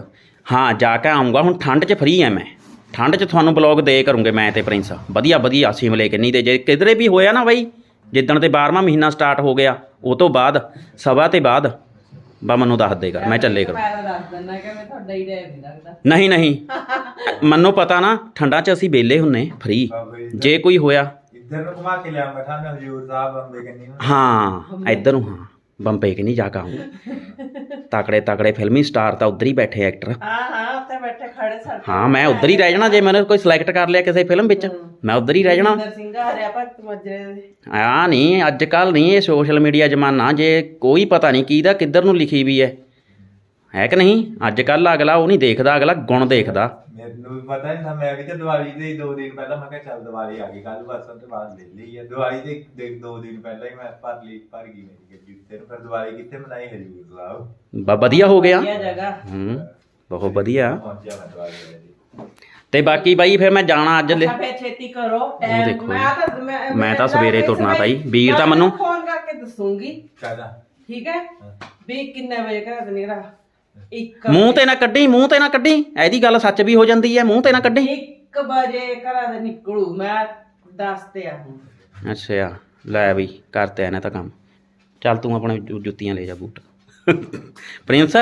ਹਾਂ ਜਾ ਕੇ ਆਉਂਗਾ ਹੁਣ ਠੰਡ 'ਚ ਫਰੀ ਐ ਮੈਂ। ਠੰਡ 'ਚ ਤੁਹਾਨੂੰ ਬਲੌਗ ਦੇ ਕਰੂੰਗੇ ਮੈਂ ਤੇ ਪ੍ਰਿੰਸ। ਵਧੀਆ ਵਧੀਆ ਸਿਮਲੇ ਕਿੰਨੀ ਤੇ ਜੇ ਕਿਧਰੇ ਵੀ ਹੋਇਆ ਨਾ ਬਾਈ ਜਿੱਦਣ ਤੇ 12ਵਾਂ ਮਹੀਨਾ ਸਟਾਰਟ ਹੋ ਗਿਆ ਉਹ ਤੋਂ ਬਾਅਦ ਸਭਾ ਤੇ ਬਾਅਦ ਬਾ ਮੈਨੂੰ ਦੱਸ ਦੇਗਾ ਮੈਂ ਚੱਲੇ ਕਰੂੰ ਮੈਂ ਤਾਂ ਦੱਸ ਦਿੰਦਾ ਕਿ ਮੈਂ ਤੁਹਾਡਾ ਹੀ ਟਾਈਮ ਨਹੀਂ ਲੱਗਦਾ। ਨਹੀਂ ਨਹੀਂ। ਮੈਨੂੰ ਪਤਾ ਨਾ ਠੰਡਾਂ 'ਚ ਅਸੀਂ ਵਿਹਲੇ ਹੁੰਨੇ ਫਰੀ ਜੀ ਕੋਈ ਹੋਇਆ ਇੱਧਰ ਨੂੰ ਘੁਮਾ ਕੇ ਲਿਆਉਂਗਾ ਠਾਣੇ ਹਜੂਰ ਸਾਹਿਬ ਬੰਦੇ ਕੰਨੀ ਹਾਂ ਇੱਧਰ ਨੂੰ ਹਾਂ। ਕਿ ਨਹੀਂ ਜਾ ਕੇ ਆਉਂਗਾ ਤਕੜੇ ਤਕੜੇ ਫਿਲਮੀ ਸਟਾਰ ਤਾਂ ਉੱਧਰ ਹੀ ਬੈਠੇ ਐਕਟਰ ਹਾਂ ਹਾਂ ਉੱਥੇ ਬੈਠੇ ਖੜੇ ਸਰ ਹਾਂ ਮੈਂ ਉੱਧਰ ਹੀ ਰਹਿ ਜਾਣਾ ਜੇ ਮੈਨੂੰ ਕੋਈ ਸਿਲੈਕਟ ਕਰ ਲਿਆ ਕਿਸੇ ਫਿਲਮ ਵਿੱਚ ਮੈਂ ਉੱਧਰ ਹੀ ਰਹਿ ਜਾਣਾ। ਇੰਦਰ ਸਿੰਘ ਹਰਿਆ ਭਗਤ ਮਜਰੇ ਦੇ। ਆ ਨਹੀਂ ਅੱਜ ਕੱਲ ਨਹੀਂ ਇਹ ਸੋਸ਼ਲ ਮੀਡੀਆ ਜ਼ਮਾਨਾ ਜੇ ਕੋਈ ਪਤਾ ਨਹੀਂ ਕਿਹਦਾ ਕਿੱਧਰ ਨੂੰ ਲਿਖੀ ਵੀ ਹੈ ਹੈ ਕਿ ਨਹੀਂ? ਅੱਜ ਕੱਲ ਅਗਲਾ ਉਹ ਨਹੀਂ ਦੇਖਦਾ ਅਗਲਾ ਗੁਣ ਦੇਖਦਾ। ਮੈਨੂੰ ਵੀ ਪਤਾ ਨਹੀਂ ਮੈਂ ਵੀ ਤੇ ਦੀਵਾਲੀ ਦੇ ਹੀ ਦੋ ਦਿਨ ਪਹਿਲਾਂ ਮੈਂ ਕਿਹਾ ਚੱਲ ਦੀਵਾਲੀ ਆ ਗਈ ਕੱਲ ਬਰਸੋਂ ਤੇ ਬਾਅਦ ਲੈ ਲਈ ਹੈ। ਦੀਵਾਲੀ ਦੇ ਇੱਕ- ਦੇ ਦੋ ਦਿਨ ਪਹਿਲਾਂ ਹੀ ਮੈਂ ਭਰ ਲਈ ਭਰ ਗਈ ਮੇਰੀ ਗੱਡੀ ਤੇ ਫਿਰ ਦੀਵਾਲੀ ਕਿੱਥੇ ਮਨਾਈ ਹਜੂਰ ਸਾਹਿਬ ਬ- ਵਧੀਆ ਹੋ ਗਿਆ। ਵਧੀਆ ਜਗ੍ਹਾ। ਹੂੰ ਬਹੁਤ ਵਧੀਆ। ਪਹੁੰਚਿਆ ਮੈਂ ਦੀਵਾਲੀ ਦੇ। ਦਿਨ ਤੇ ਬਾਕੀ ਬਾਈ ਫਿਰ ਮੈਂ ਜਾਣਾ ਅੱਜ ਲੈ। ਅੱਛਾ ਫੇਰ ਛੇਤੀ ਕਰੋ। ਦੇਖੋ ਟਾਈਮ ਮੈਂ ਤਾਂ ਮੈਂ ਮੈਂ ਤਾਂ ਸਵੇਰੇ ਤੁਰਨਾ ਤਾਈ। ਵੀਰ ਤਾਂ ਮੈਨੂੰ- ਫੋਨ ਕਰਕੇ ਦੱਸੂਗੀ। ਕਾਹਦਾ? ਠੀਕ ਹੈ? ਵੀ ਕਿੰਨੇ ਵਜੇ ਘਰ ਨਿਕਲਾ ਇੱਕ ਮੂੰਹ ਤੇ ਨਾ ਕੱਢੀ ਮੂੰਹ ਤੇ ਨਾ ਕੱਢੀ। ਇਹਦੀ ਗੱਲ ਸੱਚ ਵੀ ਹੋ ਜਾਂਦੀ ਹੈ ਮੂੰਹ ਤੇ ਨਾ ਕੱਢੀ। ਇੱਕ ਵਜੇ ਘਰਾਂ ਦੇ ਨਿਕਲੂ ਮੈਂ ਦੱਸ ਤੇ ਆਹੂੰ ਅੱਛਾ ਲੈ ਬਈ ਕਰਤੇ ਇਹਨੇ ਤਾਂ ਕੰਮ। ਚੱਲ ਤੂੰ ਆਪਣੇ ਜੁ- ਜੁੱਤੀਆਂ ਲੈ ਜਾ ਬੂਟ। ਪ੍ਰਿੰਸ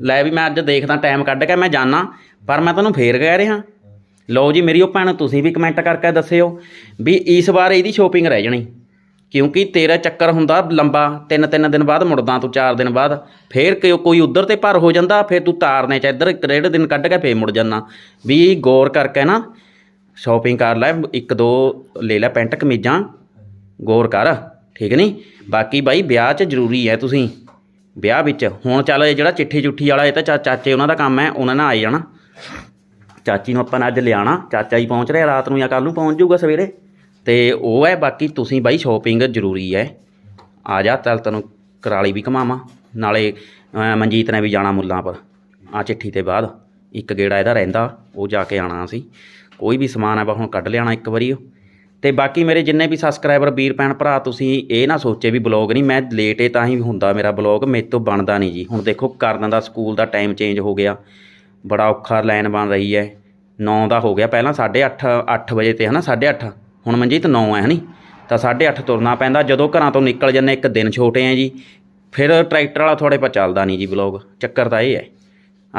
ਲੈ ਵੀ ਮੈਂ ਅੱਜ ਦੇਖਦਾ ਟਾਈਮ ਕੱਢ ਕੇ ਮੈਂ ਜਾਣਾ ਪਰ ਮੈਂ ਤੁਹਾਨੂੰ ਫੇਰ ਕਹਿ ਰਿਹਾ। ਲਓ ਜੀ ਮੇਰੀ ਉਹ ਭੈਣ ਤੁਸੀਂ ਵੀ ਕਮੈਂਟ ਕਰਕੇ ਦੱਸਿਓ ਵੀ ਇਸ ਵਾਰ ਇਹਦੀ ਸ਼ੋਪਿੰਗ ਰਹਿ ਜਾਣੀ। ਕਿਉਂਕਿ ਤੇਰਾ ਚੱਕਰ ਹੁੰਦਾ ਲੰਬਾ, ਤਿੰਨ ਤਿੰਨ ਦਿਨ ਬਾਅਦ ਮੁੜਦਾ ਤੂੰ, ਚਾਰ ਦਿਨ ਬਾਅਦ। ਫੇਰ ਕਿ- ਕੋਈ ਉਧਰ ਤੇ ਭਰ ਹੋ ਜਾਂਦਾ, ਫੇਰ ਤੂੰ ਤਾਰਨੇ ਚ ਇੱਧਰ ਇੱਕ ਡੇਢ ਦਿਨ ਕੱਢ ਕੇ ਫੇਰ ਮੁੜ ਜਾਂਦਾ। ਵੀ ਗੌਰ ਕਰਕੇ ਨਾ ਸ਼ਾਪਿੰਗ ਕਰ ਲੈ, ਇੱਕ ਦੋ ਲੈ ਲੈ ਪੈਂਟ ਕਮੀਜ਼ਾਂ, ਗੌਰ ਕਰ, ਠੀਕ ਨਹੀਂ ਬਾਕੀ ਬਾਈ, ਵਿਆਹ 'ਚ ਜ਼ਰੂਰੀ ਹੈ ਤੁਸੀਂ। ਵਿਆਹ ਵਿੱਚ, ਹੁਣ ਚੱਲ ਇਹ ਜਿਹੜਾ ਚਿੱਠੀ ਚੁੱਠੀ ਵਾਲਾ, ਇਹ ਤਾਂ ਚਾ- ਚਾਚੇ ਉਹਨਾਂ ਦਾ ਕੰਮ ਹੈ ਉਹਨਾਂ ਨਾਲ ਆਈ ਜਾਣਾ। ਚਾਚੀ ਨੂੰ ਆਪਾਂ ਨੇ ਅੱਜ ਲਿਆਣਾ, ਚਾਚਾ ਹੀ ਪਹੁੰਚ ਰਿਹਾ, ਰਾਤ ਨੂੰ ਜਾਂ ਕੱਲ ਨੂੰ ਪਹੁੰਚ ਜਾਊਗਾ ਸਵੇਰੇ। ਤੇ ਉਹ ਹੈ, ਬਾਕੀ ਤੁਸੀਂ ਬਾਈ ਸ਼ਾਪਿੰਗ ਜ਼ਰੂਰੀ ਹੈ। ਆ ਜਾ, ਚੱਲ ਤੈਨੂੰ ਕਰਾਲੀ ਵੀ ਘਮਾਵਾਂ ਨਾਲੇ ਮਨਜੀਤ ਨੇ ਵੀ ਜਾਣਾ ਮੁੱਲਾਂ ਪਰ। ਆ ਚਿੱਠੀ ਤੇ ਬਾਅਦ, ਇੱਕ ਗੇੜਾ ਇਹਦਾ ਰਹਿੰਦਾ, ਉਹ ਜਾ ਕੇ ਆਣਾ ਅਸੀਂ। ਕੋਈ ਵੀ ਸਮਾਨ ਹੈ ਬਾ ਹੁਣ ਕੱਢ ਲਿਆਣਾ ਇੱਕ ਵਾਰੀ ਉਹ। ਤੇ ਬਾਕੀ ਮੇਰੇ ਜਿੰਨੇ ਵੀ ਸਬਸਕ੍ਰਾਈਬਰ ਵੀਰ, ਭੈਣ, ਭਰਾ, ਤੁਸੀਂ ਇਹ ਨਾ ਸੋਚੇ ਵੀ ਬਲੌਗ ਨਹੀਂ, ਮੈਂ ਲੇਟ ਏ ਤਾਂ ਹੀ ਹੁੰਦਾ ਮੇਰਾ ਬਲੌਗ ਮੇਰੇ ਤੋਂ ਬਣਦਾ ਨਹੀਂ ਜੀ। ਹੁਣ ਦੇਖੋ, ਕਰਨ ਦਾ ਸਕੂਲ ਦਾ ਟਾਈਮ ਚੇਂਜ ਹੋ ਗਿਆ। ਬੜਾ ਔਖਾ ਲਾਈਨ ਬਣ ਰਹੀ ਹੈ। 9 ਦਾ ਹੋ ਗਿਆ, ਪਹਿਲਾਂ 8:30 8 ਵਜੇ ਤੇ ਹਨਾ 8:30 ਹੁਣ ਮਨਜੀਤ 9 ਹੈ ਹਨੀ? ਤਾਂ 8:30 ਤੁਰਨਾ ਪੈਂਦਾ। ਜਦੋਂ ਘਰਾਂ ਤੋਂ ਨਿਕਲ ਜੰਨੇ ਇੱਕ ਦਿਨ ਛੋਟੇ ਆ ਜੀ। ਫਿਰ ਟਰੈਕਟਰ ਵਾਲਾ ਥੋੜੇ ਪਾ ਚੱਲਦਾ ਨਹੀਂ ਜੀ ਬਲੌਗ ਚੱਕਰ ਤਾਂ ਇਹ ਹੈ।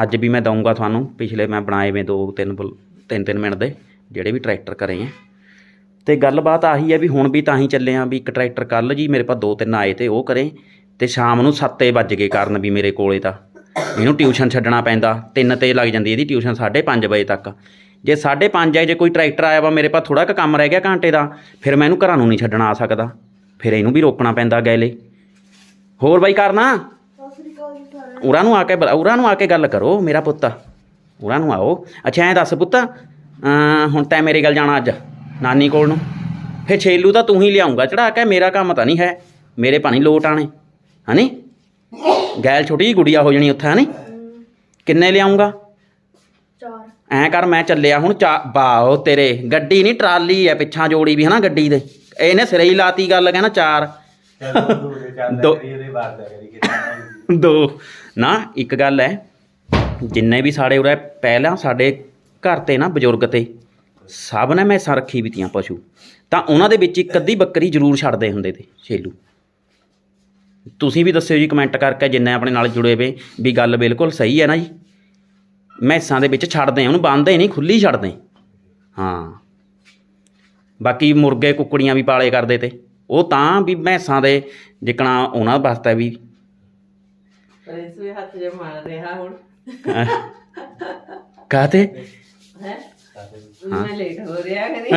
ਅੱਜ ਵੀ ਮੈਂ ਦਊਂਗਾ ਤੁਹਾਨੂੰ। ਪਿਛਲੇ ਮੈਂ ਬਣਾਏ ਵੇ ਦੋ, ਤਿੰਨ ਬਲ- ਤਿੰਨ ਤਿੰਨ ਮਿੰਟ ਦੇ, ਜਿਹੜੇ ਵੀ ਟਰੈਕਟਰ ਕਰੇ ਆ। ਤੇ ਗੱਲਬਾਤ ਆਹੀ ਹੈ ਵੀ ਹੁਣ ਵੀ ਤਾਂ ਹੀ ਚੱਲੇ ਆ ਵੀ ਇੱਕ ਟਰੈਕਟਰ ਕੱਲ ਜੀ, ਮੇਰੇ ਪਾਸ ਦੋ, ਤਿੰਨ ਆਏ ਤੇ ਉਹ ਕਰੇ। ਤੇ ਸ਼ਾਮ ਨੂੰ 7 ਵੱਜ ਗਏ ਕਰਨ ਵੀ ਮੇਰੇ ਕੋਲੇ ਤਾਂ। ਇਹਨੂੰ ਟਿਊਸ਼ਨ ਛੱਡਣਾ ਪੈਂਦਾ। ਤਿੰਨ ਤੇ ਲੱਗ ਜਾਂਦੀ ਇਹਦੀ ਟਿਊਸ਼ਨ 5:30 ਵਜੇ ਤੱਕ। ਜੇ 5:30 ਆਏ, ਜੇ ਕੋਈ ਟਰੈਕਟਰ ਆਇਆ ਵਾ, ਮੇਰੇ ਪਾਸ ਥੋੜਾ ਕੁ ਕੰਮ ਰਹਿ ਗਿਆ ਘੰਟੇ ਦਾ, ਫਿਰ ਮੈਂ ਇਹਨੂੰ ਘਰਾਂ ਨੂੰ ਨਹੀਂ ਛੱਡਣ ਆ ਸਕਦਾ। ਫਿਰ ਇਹਨੂੰ ਵੀ ਰੋਕਣਾ ਪੈਂਦਾ ਗੈਲੇ ਹੋਰ ਬਾਈ ਕਰਨਾ? ਉਰਾਂ ਨੂੰ ਆ ਕੇ ਬੁਲਾ- ਉਰਾਂ ਨੂੰ ਆ ਕੇ ਗੱਲ ਕਰੋ, ਮੇਰਾ ਪੁੱਤ। ਉਰਾਂ ਨੂੰ ਆਓ। ਅੱਛਾ, ਐਂ ਦੱਸ ਪੁੱਤ ਹੁਣ ਤੈਂ ਮੇਰੇ ਗੱਲ ਜਾਣਾ ਅੱਜ, ਨਾਨੀ ਕੋਲ ਨੂੰ। ਫੇ ਛੇਲੂ ਤਾਂ ਤੂੰ ਹੀ ਲਿਆਉਂਗਾ ਚੜਾ ਕੇ ਮੇਰਾ ਕੰਮ ਤਾਂ ਨਹੀਂ ਹੈ। ਮੇਰੇ ਪਾਣੀ ਲੋਟ ਆਣੇ, ਹਨੀ? ਗੈਲ ਛੋਟੀ ਜਿਹੀ ਗੁੜੀਆ ਹੋ ਜਣੀ ਉੱਥੇ, ਹਨੀ? ਕਿੰਨੇ ਲਿਆਉਂਗਾ ਐਂ ਕਰ ਮੈਂ ਚੱਲਿਆ ਹੁਣ ਚਾ ਬਾਓ ਤੇਰੇ ਗੱਡੀ ਨਹੀਂ ਟਰਾਲੀ ਐ ਪਿੱਛਾਂ ਜੋੜੀ ਵੀ ਹਨਾ ਗੱਡੀ ਦੇ? ਇਹਨੇ ਸਿਰੇ ਹੀ ਲਾਤੀ ਗੱਲ ਕਹਿੰਦਾ ਚਾਰ। ਦੋ- ਦੋ ਨਾ ਇੱਕ ਗੱਲ ਹੈ ਜਿੰਨੇ ਵੀ ਸਾਡੇ ਉਰੇ ਪਹਿਲਾਂ ਸਾਡੇ ਘਰ ਤੇ ਨਾ ਬਜ਼ੁਰਗ ਤੇ ਸਭ ਨੇ ਮੈਸਾਂ ਰੱਖੀ ਵੀ ਤੀਆਂ ਪਸ਼ੂ। ਤਾਂ ਉਹਨਾਂ ਦੇ ਵਿੱਚ ਇੱਕ ਅੱਧੀ ਬੱਕਰੀ ਜ਼ਰੂਰ ਛੱਡਦੇ ਹੁੰਦੇ ਤੇ ਛੇਲੂ। ਤੁਸੀਂ ਵੀ ਦੱਸਿਓ ਜੀ ਕਮੈਂਟ ਕਰਕੇ ਜਿੰਨੇ ਆਪਣੇ ਨਾਲ ਜੁੜੇ ਵੇ ਵੀ ਗੱਲ ਬਿਲਕੁਲ ਸਹੀ ਹੈ ਨਾ ਜੀ। ਮੈਸਾਂ ਦੇ ਵਿੱਚ ਛੱਡਦੇ ਆ ਉਹਨੂੰ ਬੰਨਦੇ ਨਹੀਂ ਖੁੱਲੀ ਛੱਡਦੇ ਹਾਂ। ਬਾਕੀ ਮੁਰਗੇ ਕੁੱਕੜੀਆਂ ਵੀ ਪਾਲੇ ਕਰਦੇ ਤੇ। ਉਹ ਤਾਂ ਵੀ ਮੈਸਾਂ ਦੇ ਜਿਕਣਾ ਉਹਨਾਂ ਵਾਸਤੇ ਵੀ। ਪਰ ਇਸ ਵੀ ਹੱਥ ਜੇ ਮਾਰ ਰਿਹਾ ਹੁਣ। ਕਾਤੇ ਹੈ? ਮੈਂ ਲੇਟ ਹੋ ਰਿਹਾ ਕਰੀ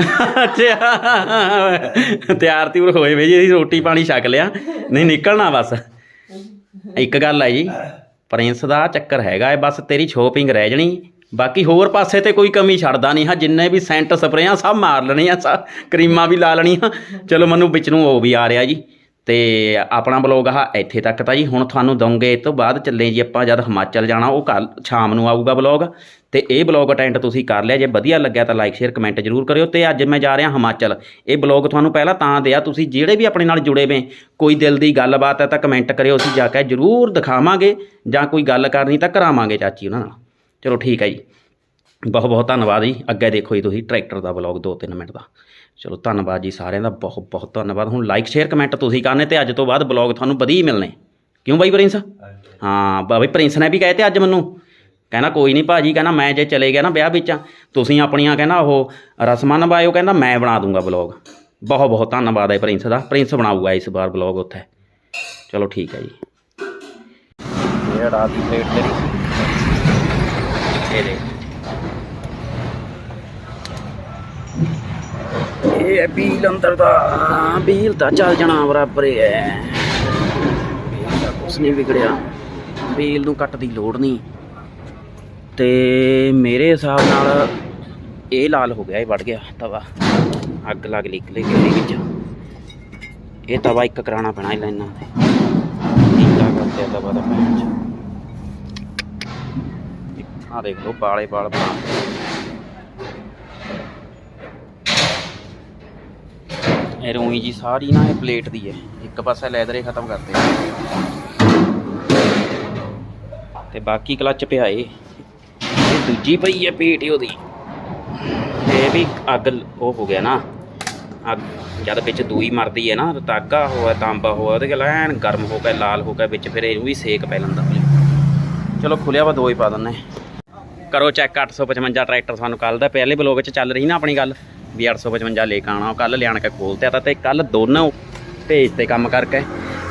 ਅੱਛਾ। ਤਿਆਰ ਤਿਉਰ ਹੋਏ ਵੇ ਜੀ ਅਸੀਂ ਰੋਟੀ ਪਾਣੀ ਛਕ ਲਿਆ। ਨਹੀਂ ਨਿਕਲਣਾ ਬਸ। ਇੱਕ ਗੱਲ ਹੈ ਜੀ। ਪ੍ਰਿੰਸ ਦਾ ਚੱਕਰ ਹੈਗਾ ਹੈ ਬਸ ਤੇਰੀ ਸ਼ੋਪਿੰਗ ਰਹਿ ਜਣੀ। ਬਾਕੀ ਹੋਰ ਪਾਸੇ ਤੇ ਕੋਈ ਕਮੀ ਛੱਡਦਾ ਨਹੀਂ ਹਾਂ, ਜਿੰਨੇ ਵੀ ਸੈਂਟ ਸਪਰੇਆਂ ਸਭ ਮਾਰ ਲੈਣੀਆਂ ਸਭ ਕਰੀਮਾਂ ਵੀ ਲਾ ਲੈਣੀਆਂ। ਚਲੋ ਮੈਨੂੰ ਵਿੱਚ ਨੂੰ ਉਹ ਵੀ ਆ ਰਿਹਾ ਜੀ। ਤੇ ਆਪਣਾ ਬਲੌਗ ਆ ਇੱਥੇ ਤੱਕ ਤਾਂ ਜੀ, ਹੁਣ ਤੁਹਾਨੂੰ ਦਊਂਗੇ ਇਹ ਤੋਂ ਬਾਅਦ, ਚੱਲੇ ਜੀ ਆਪਾਂ ਜਦ ਹਿਮਾਚਲ ਜਾਣਾ, ਉਹ ਕੱਲ ਸ਼ਾਮ ਨੂੰ ਆਊਗਾ ਬਲੌਗ ਤੇ ਇਹ ਬਲੌਗ ਅਟੈਂਡ ਤੁਸੀਂ ਕਰ ਲਿਆ, ਜੇ ਵਧੀਆ ਲੱਗਿਆ ਤਾਂ ਲਾਈਕ ਸ਼ੇਅਰ ਕਮੈਂਟ ਜਰੂਰ ਕਰਿਓ। ਤੇ ਅੱਜ ਮੈਂ ਜਾ ਰਿਹਾ ਹਿਮਾਚਲ। ਇਹ ਬਲੌਗ ਤੁਹਾਨੂੰ ਪਹਿਲਾਂ ਤਾਂ ਦਿਆ, ਤੁਸੀਂ ਜਿਹੜੇ ਵੀ ਆਪਣੇ ਨਾਲ ਜੁੜੇ ਵੇ, ਕੋਈ ਦਿਲ ਦੀ ਗੱਲਬਾਤ ਹੈ ਤਾਂ ਕਮੈਂਟ ਕਰਿਓ, ਅਸੀਂ ਜਾ ਕੇ ਜਰੂਰ ਦਿਖਾਵਾਂਗੇ, ਜਾਂ ਕੋਈ ਗੱਲ ਕਰਨੀ ਤਾਂ ਕਰਾਵਾਂਗੇ ਚਾਚੀ ਉਹਨਾਂ ਨਾਲ। ਚਲੋ ਠੀਕ ਹੈ ਜੀ। ਬਹੁਤ ਬਹੁਤ ਧੰਨਵਾਦ ਜੀ। ਅੱਗੇ ਦੇਖੋ ਜੀ ਤੁਸੀਂ, ਟਰੈਕਟਰ ਦਾ ਬਲੌਗ 2-3 ਮਿੰਟ ਦਾ। ਚਲੋ ਧੰਨਵਾਦ ਜੀ ਸਾਰਿਆਂ ਦਾ ਬਹੁਤ ਬਹੁਤ ਧੰਨਵਾਦ। ਹੁਣ ਲਾਈਕ ਸ਼ੇਅਰ ਕਮੈਂਟ ਤੁਸੀਂ ਕਰਨੇ ਤੇ ਅੱਜ ਤੋਂ ਬਾਅਦ ਬਲੌਗ ਤੁਹਾਨੂੰ ਵਧੀਆ ਹੀ ਮਿਲਣੇ। ਕਿਉਂ ਬਾਈ ਪ੍ਰਿੰਸ? ਹਾਂ ਬਾਬੇ ਪ੍ਰਿੰਸ ਨੇ ਵੀ ਕਹੇ ਤੇ ਅੱਜ ਮੈਨੂੰ। ਕਹਿੰਦਾ ਕੋਈ ਨਹੀਂ ਭਾਜੀ ਕਹਿੰਦਾ ਮੈਂ ਜੇ ਚਲੇ ਗਿਆ ਨਾ ਵਿਆਹ ਵਿੱਚ ਤੁਸੀਂ ਆਪਣੀਆਂ ਕਹਿੰਦਾ ਉਹ ਰਸਮਾਂ ਨਿਭਾਇਓ ਕਹਿੰਦਾ ਮੈਂ ਬਣਾ ਦੂੰਗਾ ਬਲੌਗ ਬਹੁਤ ਬਹੁਤ ਧੰਨਵਾਦ ਹੈ ਪ੍ਰਿੰਸ ਦਾ। ਪ੍ਰਿੰਸ ਬਣਾਊਗਾ ਇਸ ਵਾਰ ਬਲੌਗ ਉੱਥੇ। ਚਲੋ ਠੀਕ ਹੈ ਜੀ। ਇਹ ਰਾਤ ਦੀ ਪਲੇਟ ਤੇਰੀ। ਇਹ ਦੇ ਇਹ ਬੀਲ ਅੰਦਰ ਦਾ। ਬੀਲ ਤਾਂ ਚੱਲ ਜਾਣਾ ਬਰਾਬਰ ਹੀ ਹੈ। ਕੁਛ ਨਹੀਂ ਵਿਗੜਿਆ। ਤੇਲ ਨੂੰ ਕੱਟ ਦੀ ਲੋੜ ਨਹੀਂ। ਤੇ ਮੇਰੇ ਹਿਸਾਬ ਨਾਲ ਇਹ ਲਾਲ ਹੋ ਗਿਆ, ਇਹ ਵੜ ਗਿਆ ਤਵਾ। ਅੱਗ ਲੱਗ ਨਿਕਲੇ ਗਈ ਵਿੱਚ। ਇਹ ਤਵਾ ਇੱਕ ਕਰਾਉਣਾ ਪੈਣਾ ਇਹ ਲਾਈਨਾਂ ਤੇ ਨੀਲਾ ਕਰਦੇ ਤਵਾ ਦਾ ਪੈਣ ਚ। ਆ ਦੇਖ ਲਓ, ਬਾਲੇ ਬਾਲ ਬਣਾ। ਇਹ ਰੂਈ ਜੀ ਸਾਰੀ ਨਾ, ਇਹ ਪਲੇਟ ਦੀ ਹੈ। ਇੱਕ ਪਾਸਾ ਲੈਦਰ ਖਤਮ ਕਰਦੇ ਤੇ ਬਾਕੀ ਕਲਚ ਪਿਆ ਏ। ਇਹ ਦੂਜੀ ਪਈ ਹੈ ਪੇਟ ਉਹਦੀ ਇਹ ਵੀ ਅੱਗ ਉਹ ਹੋ ਗਿਆ ਨਾ। ਅੱਗ, ਜਦ ਵਿੱਚ ਦੂਈ ਮਰਦੀ ਹੈ ਨਾ, ਤਾਗਾ ਹੋਇਆ, ਤਾਂਬਾ ਹੋਇਆ, ਉਹਦੇ ਕੋਲ ਐਨ ਗਰਮ ਹੋ ਕੇ ਲਾਲ ਹੋ ਕੇ ਵਿੱਚ ਫਿਰ ਇਹਨੂੰ ਵੀ ਸੇਕ ਪੈ ਲੈਂਦਾ। ਚਲੋ ਖੁੱਲਿਆ ਵਾ, ਦੋ ਹੀ ਪਾ ਦਿੰਨੇ ਕਰੋ ਚੈੱਕ 855 ਟਰੈਕਟਰ ਸਾਨੂੰ ਕੱਲ ਦਾ, ਪਹਿਲੇ ਬਲੌਗ ਵਿੱਚ ਚੱਲ ਰਹੀ ਨਾ ਆਪਣੀ ਗੱਲ। ਵੀ 855 ਲੈ ਕੇ ਆਉਣਾ ਕੱਲ ਲਿਆਣ ਕੇ ਖੋਲਤੇ ਤਾਂ ਤੇ ਕੱਲ ਦੋਨੋਂ ਭੇਜ ਤੇ ਕੰਮ ਕਰਕੇ।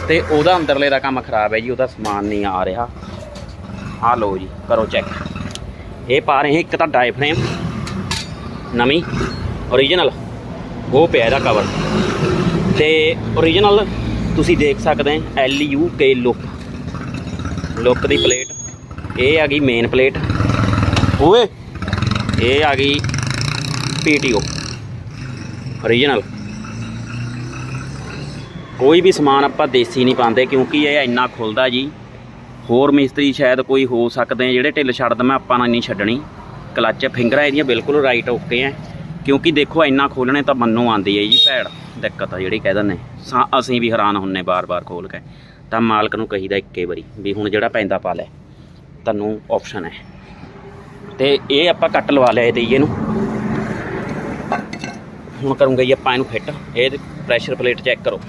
ਤੇ ਉਹਦਾ ਅੰਦਰਲੇ ਦਾ ਕੰਮ ਖਰਾਬ ਹੈ ਜੀ ਉਹਦਾ ਸਮਾਨ ਨਹੀਂ ਆ ਰਿਹਾ। ਆ ਲਓ ਜੀ ਕਰੋ ਚੈੱਕ ਇਹ ਪਾ ਰਹੇ ਇੱਕ ਤਾਂ ਡਾਈ ਫਰੇਮ ਨਵੀਂ ਓਰੀਜਨਲ ਉਹ ਪਿਆ ਇਹਦਾ ਕਵਰ ਤੇ ਓਰੀਜਨਲ ਤੁਸੀਂ ਦੇਖ ਸਕਦੇ ਹੋ L U K look look ਦੀ ਪਲੇਟ ਇਹ ਆ ਗਈ ਮੇਨ ਪਲੇਟ ਓਏ! ਇਹ ਆ ਗਈ ਪੀਟੀਓ ਓਰੀਜਨਲ ਕੋਈ ਵੀ ਸਮਾਨ ਆਪਾਂ ਦੇਸੀ ਨਹੀਂ ਪਾਉਂਦੇ ਕਿਉਂਕਿ ਇਹ ਇੰਨਾ ਖੁੱਲਦਾ ਜੀ। ਹੋਰ ਮਿਸਤਰੀ ਸ਼ਾਇਦ ਕੋਈ ਹੋ ਸਕਦੇ ਆ, ਜਿਹੜੇ ਢਿੱਲ ਛੱਡ ਦਮ ਆਪਾਂ ਨਾਲ ਨਹੀਂ ਛੱਡਣੀ। ਕਲੱਚ ਫਿੰਗਰਾਂ ਇਹਦੀਆਂ ਬਿਲਕੁਲ ਰਾਈਟ ਓਕੇ ਆ। ਕਿਉਂਕਿ ਦੇਖੋ ਇੰਨਾ ਖੋਲਣੇ ਤਾਂ ਮੰਨੂ ਆਂਦੀ ਹੈ ਜੀ ਭੈੜ ਦਿੱਕਤ ਆ ਜਿਹੜੀ ਕਹਿ ਦਿੰਦੇ ਸਾ ਅਸੀਂ ਵੀ ਹੈਰਾਨ ਹੁੰਨੇ ਬਾਰ-ਬਾਰ ਖੋਲ ਕੇ। ਤਾਂ ਮਾਲਕ ਨੂੰ ਕਹੀਦਾ ਇੱਕੇ ਵਾਰੀ ਵੀ ਹੁਣ ਜਿਹੜਾ ਪੈਂਦਾ ਪਾ ਲੈ। ਤੁਹਾਨੂੰ ਆਪਸ਼ਨ ਹੈ। ਤੇ ਇਹ ਆਪਾਂ ਕੱਟ ਲਵਾ ਲਿਆ ਇਹਦੇ ਨੂੰ। ਹੁਣ ਕਰੂੰਗਾ ਜੀ ਆਪਾਂ ਇਹਨੂੰ ਫਿੱਟ ਇਹ ਪ੍ਰੈਸ਼ਰ ਪਲੇਟ ਚੈੱਕ ਕਰੋ।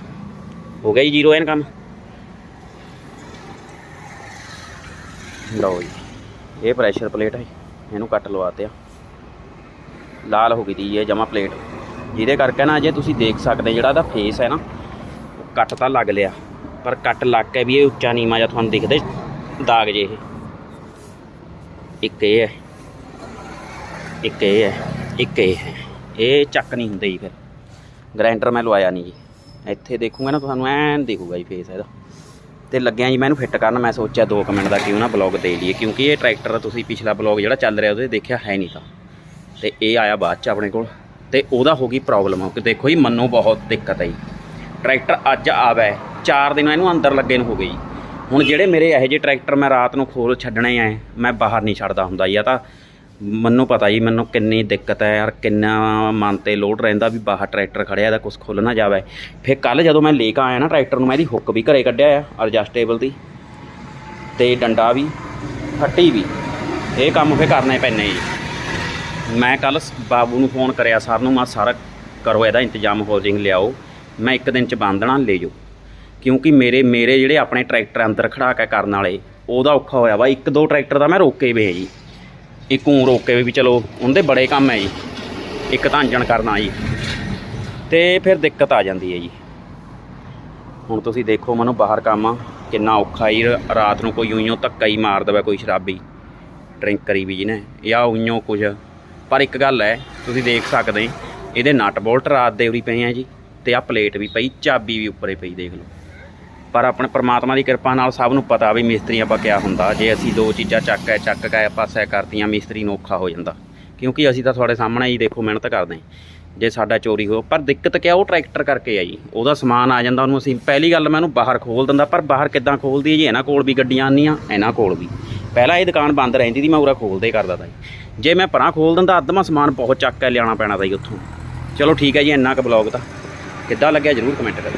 ਹੋ ਗਿਆ ਜੀ ਜ਼ੀਰੋ ਐਨ ਕੰਮ? ਲਓ ਜੀ, ਇਹ ਪ੍ਰੈਸ਼ਰ ਪਲੇਟ ਹੈ ਇਹਨੂੰ ਕੱਟ ਲਵਾਤੇ ਆ। ਲਾਲ ਹੋ ਗਈ ਦੀ ਇਹ ਜਮਾ ਪਲੇਟ ਜਿਹਦੇ ਕਰਕੇ ਨਾ ਜੇ ਤੁਸੀਂ ਦੇਖ ਸਕਦੇ ਜਿਹੜਾ ਇਹਦਾ ਫੇਸ ਹੈ ਨਾ, ਉਹ ਕੱਟ ਤਾਂ ਲੱਗ ਲਿਆ। ਪਰ ਕੱਟ ਲੱਗ ਕੇ ਵੀ ਇਹ ਉੱਚਾ ਨੀਵਾਂ ਜਾਂ ਤੁਹਾਨੂੰ ਦਿਖਦੇ ਦਾਗ ਜੇ ਇਹ। ਇੱਕ ਇਹ ਹੈ। ਇੱਕ ਇਹ ਹੈ। ਇੱਕ ਇਹ ਹੈ। ਇਹ ਚੱਕ ਨਹੀਂ ਹੁੰਦੇ ਜੀ ਫਿਰ। ਗ੍ਰਾਈਂਡਰ ਮੈਂ ਲਵਾਇਆ ਨਹੀਂ ਜੀ। ਇੱਥੇ ਦੇਖੂਗਾ ਨਾ ਤੁਹਾਨੂੰ, ਐਨ ਦਿਖੂਗਾ ਜੀ ਫੇਸ ਇਹਦਾ। ਤੇ ਲੱਗਿਆ ਜੀ ਮੈਂ ਇਹਨੂੰ ਫਿੱਟ ਕਰਨ, ਮੈਂ ਸੋਚਿਆ 2 ਮਿੰਟ ਦਾ ਕਿਉਂ ਨਾ ਬਲੌਗ ਦੇ ਲਈਏ, ਕਿਉਂਕਿ ਇਹ ਟਰੈਕਟਰ ਤੁਸੀਂ ਪਿਛਲਾ ਬਲੌਗ ਜਿਹੜਾ ਚੱਲ ਰਿਹਾ ਉਹਦੇ ਦੇਖਿਆ ਹੈ ਨਹੀਂ ਤਾਂ। ਤੇ ਇਹ ਆਇਆ ਬਾਅਦ ਚ ਆਪਣੇ ਕੋਲ। ਤੇ ਉਹਦਾ ਹੋ ਗਈ ਪ੍ਰੋਬਲਮ ਕਿ ਦੇਖੋ ਜੀ, ਮੰਨੋ ਬਹੁਤ ਦਿੱਕਤ ਹੈ ਜੀ ਟਰੈਕਟਰ ਅੱਜ ਆਵੇ 4 ਦਿਨ ਇਹਨੂੰ ਅੰਦਰ ਲੱਗੇ ਨੂੰ ਹੋ ਗਈ। ਹੁਣ ਜਿਹੜੇ ਮੇਰੇ ਇਹੋ ਜਿਹੇ ਟਰੈਕਟਰ ਮੈਂ ਰਾਤ ਨੂੰ ਖੋਲ ਛੱਡਣੇ ਆ, ਮੈਂ ਬਾਹਰ ਨਹੀਂ ਛੱਡਦਾ ਹੁੰਦਾ ਜੀ ਆ ਤਾਂ ਮੈਨੂੰ ਪਤਾ ਜੀ, ਮੈਨੂੰ ਕਿੰਨੀ ਦਿੱਕਤ ਹੈ ਯਾਰ, ਕਿੰਨਾ ਮਨ ਤੇ ਲੋਡ ਰਹਿੰਦਾ ਵੀ ਬਾਹਰ ਟਰੈਕਟਰ ਖੜਿਆ ਦਾ ਕੁਝ ਖੁੱਲ ਨਾ ਜਾਵੇ। ਫਿਰ ਕੱਲ ਜਦੋਂ ਮੈਂ ਲੈ ਕੇ ਆਇਆ ਨਾ ਟਰੈਕਟਰ ਨੂੰ, ਮੈਂ ਇਹਦੀ ਹੁੱਕ ਵੀ ਘਰੇ ਕੱਢਿਆ ਆ ਐਡਜਸਟੇਬਲ ਦੀ। ਤੇ ਡੰਡਾ ਵੀ, ਫੱਟੀ ਵੀ। ਇਹ ਕੰਮ ਫੇ ਕਰਨੇ ਪੈਣੇ ਜੀ। ਮੈਂ ਕੱਲ ਬਾਬੂ ਨੂੰ ਫੋਨ ਕਰਿਆ, ਸਰ ਨੂੰ, ਮੈਂ ਸਾਰਾ, ਕਰੋ ਇਹਦਾ ਇੰਤਜ਼ਾਮ ਹੋਲਡਿੰਗ ਲਿਆਓ। ਮੈਂ ਇੱਕ ਦਿਨ ਚ ਬੰਦਣਾ ਲੈ ਜਾਓ। ਕਿਉਂਕਿ ਮੇਰੇ ਮੇਰੇ ਜਿਹੜੇ ਆਪਣੇ ਟਰੈਕਟਰ ਅੰਦਰ ਖੜਾ ਕੇ ਕਰਨ ਵਾਲੇ, ਉਹਦਾ ਔਖਾ ਹੋਇਆ ਵਾ। ਇੱਕ ਦੋ ਟਰੈਕਟਰ ਦਾ ਮੈਂ ਰੋਕੇ ਵੇ ਜੀ। ਇੱਕ ਊਂ ਰੋਕੇ ਵੇ ਵੀ ਚਲੋ, ਉਹਦੇ ਬੜੇ ਕੰਮ ਹੈ ਜੀ। ਇੱਕ ਤਾਂ ਇੰਜਣ ਕਰਨਾ ਜੀ। ਤੇ ਫਿਰ ਦਿੱਕਤ ਆ ਜਾਂਦੀ ਹੈ ਜੀ। ਹੁਣ ਤੁਸੀਂ ਦੇਖੋ ਮੈਨੂੰ, ਬਾਹਰ ਕੰਮ ਆ। ਕਿੰਨਾ ਔਖਾ ਹੀ ਰਾਤ ਨੂੰ ਕੋਈ ਉਈਓ ਧੱਕਾ ਹੀ ਮਾਰ ਦਵੇ ਕੋਈ ਸ਼ਰਾਬੀ। ਡਰਿੰਕ ਕਰੀ ਵੀ ਜਿਹਨੇ, ਜਾਂ ਉਈਓ ਕੁਝ। ਪਰ ਇੱਕ ਗੱਲ ਹੈ, ਤੁਸੀਂ ਦੇਖ ਸਕਦੇ ਇਹਦੇ ਨਟ ਬੋਲਟ ਰਾਤ ਦੇ ਉਰੀ ਪਏ ਆ ਜੀ। ਤੇ ਆ ਪਲੇਟ ਵੀ ਪਈ, ਚਾਬੀ ਵੀ ਉੱਪਰੇ ਪਈ, ਦੇਖ ਲਓ। ਪਰ ਆਪਣੇ ਪ੍ਰਮਾਤਮਾ ਦੀ ਕਿਰਪਾ ਨਾਲ ਸਭ ਨੂੰ ਪਤਾ ਵੀ ਮਿਸਤਰੀ ਆਪਾਂ ਕਿਆ ਹੁੰਦਾ। ਜੇ ਅਸੀਂ ਦੋ ਚੀਜ਼ਾਂ ਚੱਕ ਕੇ ਚੱਕ ਕੇ ਪਾਸੇ ਕਰਤੀਆਂ, ਮਿਸਤਰੀ ਨੂੰ ਔਖਾ ਹੋ ਜਾਂਦਾ। ਕਿਉਂਕਿ ਅਸੀਂ ਤਾਂ ਤੁਹਾਡੇ ਸਾਹਮਣੇ ਹੀ ਦੇਖੋ ਮਿਹਨਤ ਕਰਦੇ ਜੇ ਸਾਡਾ ਚੋਰੀ ਹੋ, ਪਰ ਦਿੱਕਤ ਕਿਆ ਉਹ ਟਰੈਕਟਰ ਕਰਕੇ ਆ ਜੀ ਉਹਦਾ ਸਮਾਨ ਆ ਜਾਂਦਾ, ਉਹਨੂੰ ਅਸੀਂ ਪਹਿਲੀ ਗੱਲ ਮੈਂ ਉਹਨੂੰ ਬਾਹਰ ਖੋਲ ਦਿੰਦਾ, ਪਰ ਬਾਹਰ ਕਿੱਦਾਂ ਖੋਲਦੀ ਹੈ ਜੀ? ਇਹਨਾਂ ਕੋਲ ਵੀ ਗੱਡੀਆਂ ਆਉਂਦੀਆਂ, ਇਹਨਾਂ ਕੋਲ ਵੀ। ਪਹਿਲਾਂ ਇਹ ਦੁਕਾਨ ਬੰਦ ਰਹਿੰਦੀ ਸੀ, ਮੈਂ ਉਰਾ ਖੋਲਦੇ ਕਰਦਾ ਤਾ ਜੀ। ਜੇ ਮੈਂ ਪਰਾਂ ਖੋਲ ਦਿੰਦਾ ਅੱਧਮਾ ਸਮਾਨ ਬਹੁਤ ਚੱਕ ਕੇ ਲਿਆਉਣਾ ਪੈਣਾ ਤਾ ਜੀ ਉੱਥੋਂ। ਚਲੋ ਠੀਕ ਹੈ ਜੀ, ਇੰਨਾ ਕੁ ਬਲੌਗ ਤਾਂ। ਕਿੱਦਾਂ ਲੱਗਿਆ ਜਰੂਰ ਕਮੈਂਟ ਕਰੋ